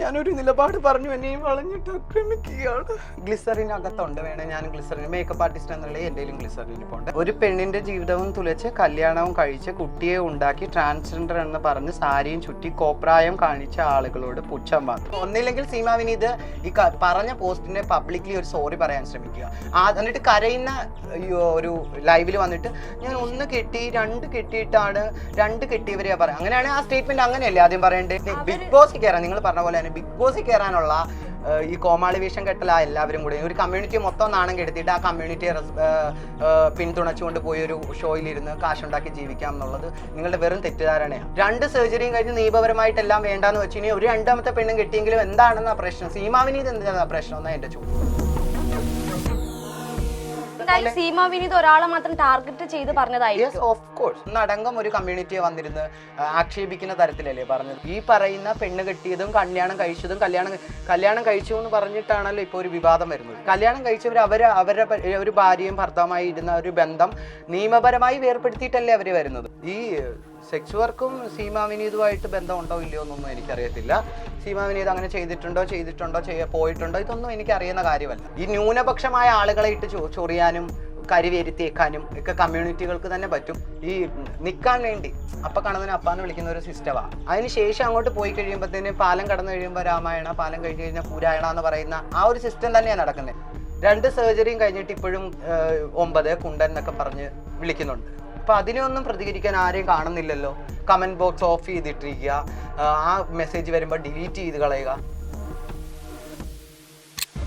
ഞാനൊരു നിലപാട് പറഞ്ഞു എന്നെയും വളഞ്ഞിട്ട് ആക്രമിക്കുകയാണ്. ഗ്ലിസറിൻ അകത്തുണ്ട് വേണേ ഞാൻ ഗ്ലിസറിൻ മേക്കപ്പ് ആർട്ടിസ്റ്റ് എന്നുള്ള എന്തെങ്കിലും ഗ്ലിസറിൻ ഇപ്പോൾ ഉണ്ട് ഒരു പെണ്ണിന്റെ ജീവിതവും തുലച്ച് കല്യാണവും കഴിച്ച് കുട്ടിയെ ഉണ്ടാക്കി ട്രാൻസ്ജെൻഡർ എന്ന് പറഞ്ഞ് സാരിയും ചുറ്റി കോപ്രായം കാണിച്ച ആളുകളോട് പുച്ഛം മാത്രം ഒന്നില്ലെങ്കിൽ സീമാവിനീത് ഈ പറഞ്ഞ പോസ്റ്റിനെ പബ്ലിക്ലി ഒരു സോറി പറയാൻ ശ്രമിക്കുക. ആ എന്നിട്ട് കരയുന്ന ഒരു ലൈവിൽ വന്നിട്ട് ഞാൻ ഒന്ന് കെട്ടി രണ്ട് കെട്ടിയിട്ടാണ് രണ്ട് കെട്ടിയവരെയാ പറയാം. അങ്ങനെയാണ് ആ സ്റ്റേറ്റ്മെന്റ് അങ്ങനെയല്ലേ ആദ്യം പറയേണ്ടത്? ബിഗ് ബോസ് കയറാം നിങ്ങൾ പറഞ്ഞ പോലെ. തന്നെ ബിഗ് ബോസിൽ കയറാനുള്ള ഈ കോമാളി വേഷം കെട്ടല എല്ലാവരും കൂടി. ഒരു കമ്മ്യൂണിറ്റി മൊത്തം നാണം കെടുത്തിട്ട് ആ കമ്മ്യൂണിറ്റിയെ പിന്തുണച്ചുകൊണ്ട് പോയി ഒരു ഷോയിലിരുന്ന് കാശുണ്ടാക്കി ജീവിക്കാം എന്നുള്ളത് നിങ്ങളുടെ വെറും തെറ്റിദ്ധാരണയാണ്. രണ്ട് സർജറിയും കഴിഞ്ഞ് നിയമപരമായിട്ടെല്ലാം വേണ്ടാന്ന് വെച്ച് ഇനി ഒരു രണ്ടാമത്തെ പെണ്ണും കിട്ടിയെങ്കിലും എന്താണെന്ന പ്രശ്നം? സീമാവിനീത് എന്താണ് പ്രശ്നം? എന്നാണ് എന്റെ ചോദ്യം. എന്തായാലും സീമ വിനീത് ഒരാളെ മാത്രം ടാർഗറ്റ് ചെയ്ത് പറഞ്ഞതായിരിക്കും. ഓഫ് കോഴ്സ് ഒന്നടങ്കം ഒരു കമ്മ്യൂണിറ്റിയെ വന്നിരുന്ന് ആക്ഷേപിക്കുന്ന തരത്തിലല്ലേ പറഞ്ഞത്. ഈ പറയുന്ന പെണ്ണ് കെട്ടിയതും കല്യാണം കഴിച്ചതും കല്യാണം കല്യാണം കഴിച്ചു എന്ന് പറഞ്ഞിട്ടാണല്ലോ ഇപ്പോൾ ഒരു വിവാദം വരുന്നത്. കല്യാണം കഴിച്ചവർ അവർ അവരുടെ ഒരു ഭാര്യയും ഭർത്താവുമായി ഇരുന്ന ഒരു ബന്ധം നിയമപരമായി വേർപ്പെടുത്തിയിട്ടല്ലേ അവർ വരുന്നത്? ഈ സെക്സ് വർക്കും സീമാ വിനീതുമായിട്ട് ബന്ധമുണ്ടോ ഇല്ലയോ എന്നൊന്നും എനിക്കറിയത്തില്ല. സീമാ വിനീത് അങ്ങനെ ചെയ്തിട്ടുണ്ടോ ചെയ്തിട്ടുണ്ടോ ചെയ്യ പോയിട്ടുണ്ടോ ഇതൊന്നും എനിക്ക് അറിയുന്ന കാര്യമല്ല. ഈ ന്യൂനപക്ഷമായ ആളുകളെ ഇട്ട് ചൊറിയാനും കരിവേരുത്തേക്കാനും ഒക്കെ കമ്മ്യൂണിറ്റികൾക്ക് തന്നെ പറ്റും. ഈ നിൽക്കാൻ വേണ്ടി അപ്പ കാണുന്നതിന് അപ്പാന്ന് വിളിക്കുന്ന ഒരു സിസ്റ്റമാണ് അതിന് ശേഷം അങ്ങോട്ട് പോയി കഴിയുമ്പോഴത്തേന് പാലം കടന്നു കഴിയുമ്പോൾ രാമായണ പാലം കഴിഞ്ഞ് കഴിഞ്ഞാൽ പൂരായണ എന്ന് പറയുന്ന ആ ഒരു സിസ്റ്റം തന്നെയാണ് നടക്കുന്നത് രണ്ട് സർജറിയും കഴിഞ്ഞിട്ട് ഇപ്പോഴും ഒമ്പത് കുണ്ടൻ എന്നൊക്കെ പറഞ്ഞ് വിളിക്കുന്നുണ്ട്. അപ്പൊ അതിനൊന്നും പ്രതികരിക്കാൻ ആരെയും കാണുന്നില്ലല്ലോ. കമന്റ് ബോക്സ് ഓഫ് ചെയ്തിട്ടിരിക്കുക. ആ മെസ്സേജ് വരുമ്പോൾ ഡിലീറ്റ് ചെയ്ത് കളയുക.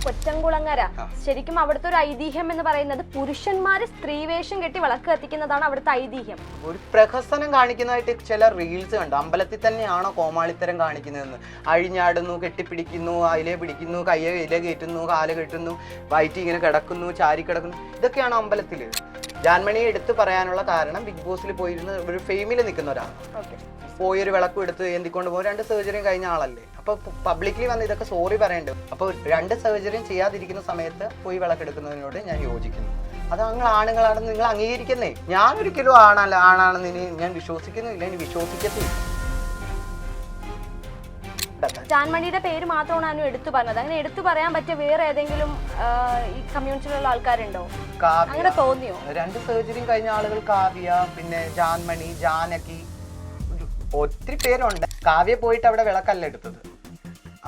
കൊച്ചംകുളങ്ങര. ശരിക്കും അവിടുത്തെ ഒരു ഐതിഹ്യം എന്ന് പറയുന്നത് പുരുഷന്മാര് സ്ത്രീവേഷം കെട്ടി വിളക്ക് കത്തിക്കുന്നതാണ് അവിടുത്തെ ഐതിഹ്യം. ഒരു പ്രഹസനം കാണിക്കുന്നതായിട്ട് ചില റീൽസ് കണ്ടു. അമ്പലത്തിൽ തന്നെയാണോ കോമാളിത്തരം കാണിക്കുന്നതെന്ന്. അഴിഞ്ഞാടുന്നു കെട്ടിപ്പിടിക്കുന്നു അയിലെ പിടിക്കുന്നു കയ്യെ ഇല കയറ്റുന്നു കാൽ കെട്ടുന്നു വയറ്റി ഇങ്ങനെ കിടക്കുന്നു ചാരി കിടക്കുന്നു ഇതൊക്കെയാണ് അമ്പലത്തിൽ ജാൻമണിയെ എടുത്ത് പറയാനുള്ള കാരണം ബിഗ് ബോസിൽ പോയിരുന്ന് ഒരു ഫെയിമിൽ നിൽക്കുന്ന ഒരാളാണ് ഓക്കെ. പോയി ഒരു വിളക്കും എടുത്ത് എന്തിക്കൊണ്ട് പോകും. രണ്ട് സർജറിയും കഴിഞ്ഞ ആളല്ലേ. അപ്പൊ പബ്ലിക്കലി വന്ന് ഇതൊക്കെ സോറി പറയേണ്ടത് അപ്പൊ രണ്ട് സർജറിയും ചെയ്യാതിരിക്കുന്ന സമയത്ത് പോയി വിളക്കെടുക്കുന്നതിനോട് ഞാൻ യോജിക്കുന്നു. അത് നിങ്ങൾ ആണുങ്ങളാണെന്ന് നിങ്ങൾ അംഗീകരിക്കുന്നേ. ഞാൻ ഒരിക്കലും ആണല്ല ആണാണെന്ന് ഇനി ഞാൻ വിശ്വസിക്കുന്നില്ല ഇനി വിശ്വസിക്കത്തില്ല. ജാൻമണിയുടെ പേര് മാത്രമാണ് അനു എടുത്തു പറഞ്ഞത്. അങ്ങനെ എടുത്തു പറയാൻ പറ്റിയ വേറെ ഏതെങ്കിലും ഈ കമ്മ്യൂണിറ്റിയിലുള്ള ആൾക്കാരുണ്ടോ? അങ്ങനെ തോന്നിയോ? രണ്ട് സർജറിയും കഴിഞ്ഞ ആളുകൾ കാവ്യ പിന്നെ ജാൻമണി ജാനകി ഒത്തിരി പേരുണ്ട്. കാവ്യ പോയിട്ട് അവിടെ വിളക്കല്ല എടുത്തത്.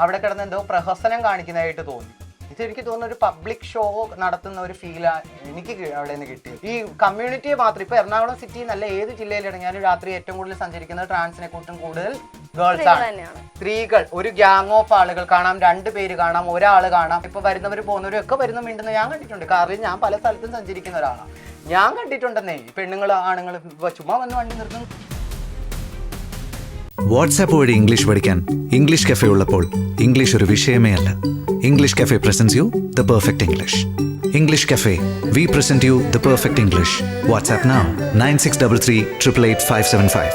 അവിടെ കിടന്ന് എന്തോ പ്രഹസനം കാണിക്കുന്നതായിട്ട് തോന്നി. ഇത് എനിക്ക് തോന്നുന്ന ഒരു പബ്ലിക് ഷോ നടത്തുന്ന ഒരു ഫീലാണ് എനിക്ക് അവിടെ നിന്ന് കിട്ടിയത്. ഈ കമ്മ്യൂണിറ്റിയെ മാത്രം. ഇപ്പൊ എറണാകുളം സിറ്റി നല്ല ഏത് ജില്ലയിലാണ്? ഞാൻ രാത്രി ഏറ്റവും കൂടുതൽ സഞ്ചരിക്കുന്നത് ട്രാൻസിനെ കൂട്ടും കൂടുതൽ ഗേൾസ് സ്ത്രീകൾ ആണ്. സ്ത്രീകൾ. ഒരു ഗ്യാങ് ഓഫ് ആളുകൾ കാണാം രണ്ട് പേര് കാണാം ഒരാൾ കാണാം. ഇപ്പൊ വരുന്നവർ പോകുന്നവരും ഒക്കെ വരുന്ന മിണ്ടുന്ന ഞാൻ കണ്ടിട്ടുണ്ട്. കാരണം ഞാൻ പല സ്ഥലത്തും സഞ്ചരിക്കുന്ന ഒരാളാണ് ഞാൻ കണ്ടിട്ടുണ്ടെന്നേ. പെണ്ണുങ്ങൾ ആണുങ്ങൾ ചുമ്മാ വന്ന് വണ്ടി നിർത്തും വാട്സാപ്പ് വഴി ഇംഗ്ലീഷ് പഠിക്കാൻ ഇംഗ്ലീഷ് കഫേ ഉള്ളപ്പോൾ ഇംഗ്ലീഷ് ഒരു വിഷയമേ അല്ല. English cafe presents you the perfect English English cafe we present you the perfect English WhatsApp now nine six double three triple eight five seven five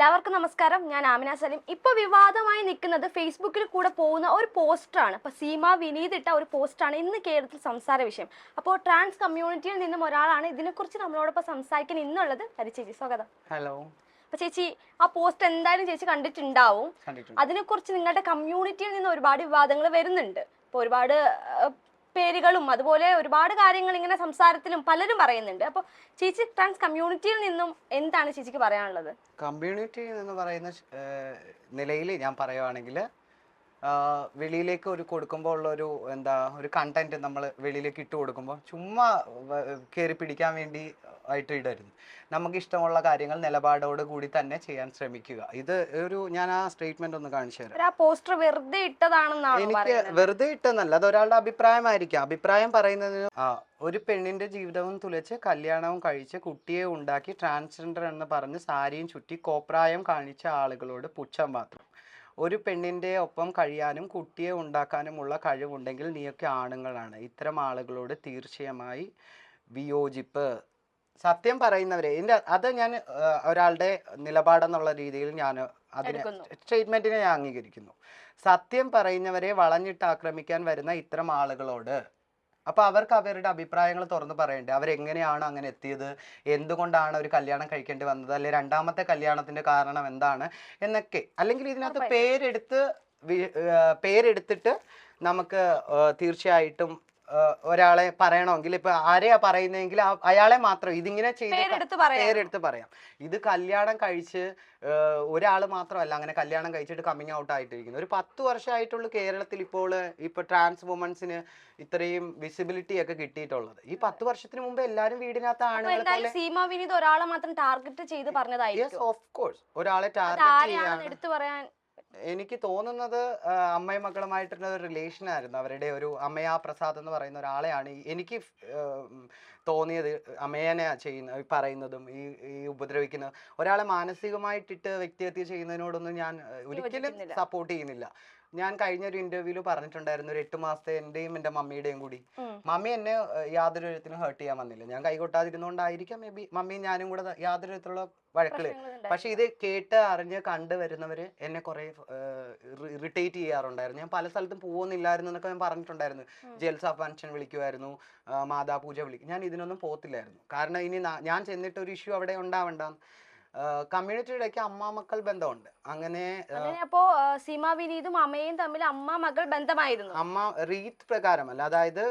എല്ലാവർക്കും നമസ്കാരം. ഞാൻ ആമിന സലീം. ഇപ്പൊ വിവാദമായി നിൽക്കുന്നത് ഫേസ്ബുക്കിൽ കൂടെ പോകുന്ന ഒരു പോസ്റ്ററാണ് ഇപ്പൊ സീമ വിനീത് ഇട്ട ഒരു പോസ്റ്റാണ് ഇന്ന് കേരളത്തിൽ സംസാര വിഷയം. അപ്പോൾ ട്രാൻസ് കമ്മ്യൂണിറ്റിയിൽ നിന്നും ഒരാളാണ് ഇതിനെക്കുറിച്ച് നമ്മളോടൊപ്പം സംസാരിക്കാൻ ഇന്നുള്ളത്. ഹരി ചേച്ചി സ്വാഗതം. ഹലോ. അപ്പൊ ചേച്ചി ആ പോസ്റ്റ് എന്തായാലും ചേച്ചി കണ്ടിട്ടുണ്ടാവും. കണ്ടിട്ടുണ്ട്. അതിനെക്കുറിച്ച് നിങ്ങളുടെ കമ്മ്യൂണിറ്റിയിൽ നിന്ന് ഒരുപാട് വിവാദങ്ങൾ വരുന്നുണ്ട്. ഇപ്പൊ ഒരുപാട് പേരുകളും അതുപോലെ ഒരുപാട് കാര്യങ്ങൾ ഇങ്ങനെ സംസാരത്തിലും പലരും പറയുന്നുണ്ട്. അപ്പോൾ ചേച്ചി ട്രാൻസ് കമ്മ്യൂണിറ്റിയിൽ നിന്നും എന്താണ് ചേച്ചിക്ക് പറയാനുള്ളത്? കമ്മ്യൂണിറ്റി എന്ന് പറയുന്ന നിലയിൽ ഞാൻ പറയുവാണെങ്കിൽ വെളിയിലേക്ക് ഒരു കൊടുക്കുമ്പോൾ ഉള്ള ഒരു എന്താ ഒരു കണ്ടന്റ് നമ്മൾ വെളിയിലേക്ക് ഇട്ട് കൊടുക്കുമ്പോൾ ചുമ്മാ കയറി പിടിക്കാൻ വേണ്ടി ആയിട്ട് ഇടരുത്. നമുക്ക് ഇഷ്ടമുള്ള കാര്യങ്ങൾ നിലപാടോട് കൂടി തന്നെ ചെയ്യാൻ ശ്രമിക്കുക. ഇത് ഒരു ഞാൻ ആ സ്റ്റേറ്റ്മെന്റ് ഒന്ന് കാണിച്ചു തരാം. പോസ്റ്റർ വെറുതെ ഇട്ടതാണെന്നാണ് എനിക്ക് വെറുതെ ഇട്ടെന്നല്ല അത് ഒരാളുടെ അഭിപ്രായമായിരിക്കാം. അഭിപ്രായം പറയുന്നതിന് ആ ഒരു പെണ്ണിന്റെ ജീവിതവും തുലച്ച് കല്യാണവും കഴിച്ച് കുട്ടിയെ ഉണ്ടാക്കി ട്രാൻസ്ജെൻഡർ എന്ന് പറഞ്ഞ് സാരിയും ചുറ്റി കോപ്രായം കാണിച്ച ആളുകളോട് പുച്ഛം മാത്രം. ഒരു പെണ്ണിന്റെ ഒപ്പം കഴിയാനും കുട്ടിയെ ഉണ്ടാക്കാനുമുള്ള കഴിവുണ്ടെങ്കിൽ നീയൊക്കെ ആണുങ്ങളാണ്. ഇത്തരം ആളുകളോട് തീർച്ചയായി വിയോജിപ്പ്. സത്യം പറയുന്നവരെ എന്റെ അത് ഞാൻ ഒരാളുടെ നിലപാടെന്നുള്ള രീതിയിൽ ഞാൻ അതിനെ സ്റ്റേറ്റ്മെന്റിനെ സ്റ്റേറ്റ്മെന്റിനെ ഞാൻ അംഗീകരിക്കുന്നു. സത്യം പറയുന്നവരെ വളഞ്ഞിട്ട് ആക്രമിക്കാൻ വരുന്ന ഇത്തരം ആളുകളോട് അപ്പൊ അവർക്ക് അവരുടെ അഭിപ്രായങ്ങൾ തുറന്നു പറയണ്ടേ? അവരെങ്ങനെയാണ് അങ്ങനെ എത്തിയത്? എന്തുകൊണ്ടാണ് ഒരു കല്യാണം കഴിക്കേണ്ടി വന്നത്? അല്ലെ രണ്ടാമത്തെ കല്യാണത്തിന്റെ കാരണം എന്താണ്? എന്നൊക്കെ. അല്ലെങ്കിൽ ഇതിനകത്ത് പേരെടുത്ത് പേരെടുത്തിട്ട് നമുക്ക് തീർച്ചയായിട്ടും ഒരാളെ പറയണമെങ്കിൽ ഇപ്പൊ ആരെയാ പറയുന്നതെങ്കിൽ അയാളെ മാത്രം ഇതിങ്ങനെ ചെയ്ത് പേരെടുത്ത് പറയാം. ഇത് കല്യാണം കഴിച്ച് ഒരാൾ മാത്രമല്ല അങ്ങനെ കല്യാണം കഴിച്ചിട്ട് കമ്മിങ് ഔട്ട് ആയിട്ടിരിക്കുന്നത് ഒരു പത്ത് വർഷമായിട്ടുള്ളൂ കേരളത്തിൽ ഇപ്പോൾ ഇപ്പൊ ട്രാൻസ് വുമൻസിന് ഇത്രയും വിസിബിലിറ്റി ഒക്കെ കിട്ടിയിട്ടുള്ളത്. ഈ പത്ത് വർഷത്തിന് മുമ്പ് എല്ലാരും വീടിനകത്ത് ആണുങ്ങളെ എന്തായാലും സീമ വിനീത് ഒരാളെ മാത്രം ടാർഗറ്റ് ചെയ്ത് പറഞ്ഞതായിരിക്കും. ഓഫ് കോഴ്സ് ഒരാളെ ടാർഗറ്റ് ചെയ്യാൻ എടുത്തു പറയാൻ എനിക്ക് തോന്നുന്നത് അമ്മയും മക്കളുമായിട്ടുള്ള ഒരു റിലേഷൻ ആയിരുന്നു. അവരുടെ ഒരു അമ്മയാ പ്രസാദ് എന്ന് പറയുന്ന ഒരാളെയാണ് എനിക്ക് തോന്നിയത് അമ്മേനെ ചെയ്യുന്ന പറയുന്നതും ഈ ഈ ഉപദ്രവിക്കുന്ന ഒരാളെ മാനസികമായിട്ടിട്ട് വ്യക്തിഹത്യ ചെയ്യുന്നതിനോടൊന്നും ഞാൻ ഒരിക്കലും സപ്പോർട്ട് ചെയ്യുന്നില്ല. ഞാൻ കഴിഞ്ഞ ഒരു ഇന്റർവ്യൂൽ പറഞ്ഞിട്ടുണ്ടായിരുന്നു ഒരു എട്ട് മാസത്തെ എന്റെയും എന്റെ മമ്മിയുടെയും കൂടി. മമ്മി എന്നെ യാതൊരു വിധത്തിലും ഹേർട്ട് ചെയ്യാൻ വന്നില്ല. ഞാൻ കൈകൊട്ടാതിരുന്നോണ്ടായിരിക്കാം മേ ബി മമ്മിയും ഞാനും കൂടെ യാതൊരു വിധത്തിലുള്ള വഴക്കിൽ. പക്ഷെ ഇത് കേട്ട് അറിഞ്ഞ് കണ്ടു വരുന്നവര് എന്നെ കുറെ ഇറിറ്റേറ്റ് ചെയ്യാറുണ്ടായിരുന്നു. ഞാൻ പല സ്ഥലത്തും പോകുന്നില്ലായിരുന്നു എന്നൊക്കെ ഞാൻ പറഞ്ഞിട്ടുണ്ടായിരുന്നു. ജെൽസ ഫംഗ്ഷൻ വിളിക്കുമായിരുന്നു മാതാപൂജ വിളിക്കും ഞാൻ ഇതിനൊന്നും പോകത്തില്ലായിരുന്നു കാരണം ഇനി ഞാൻ ചെന്നിട്ട് ഒരു ഇഷ്യൂ അവിടെ ഉണ്ടാവണ്ട കമ്മ്യൂണിറ്റിയിലേക്ക് അമ്മ മക്കൾ ബന്ധമുണ്ട്. അങ്ങനെ അപ്പോ സീമ വിനീതും അമ്മയും തമ്മിൽ അമ്മ മകൾ ബന്ധമായിരുന്നു. അമ്മ റീത്ത് പ്രകാരമല്ല. അതായത്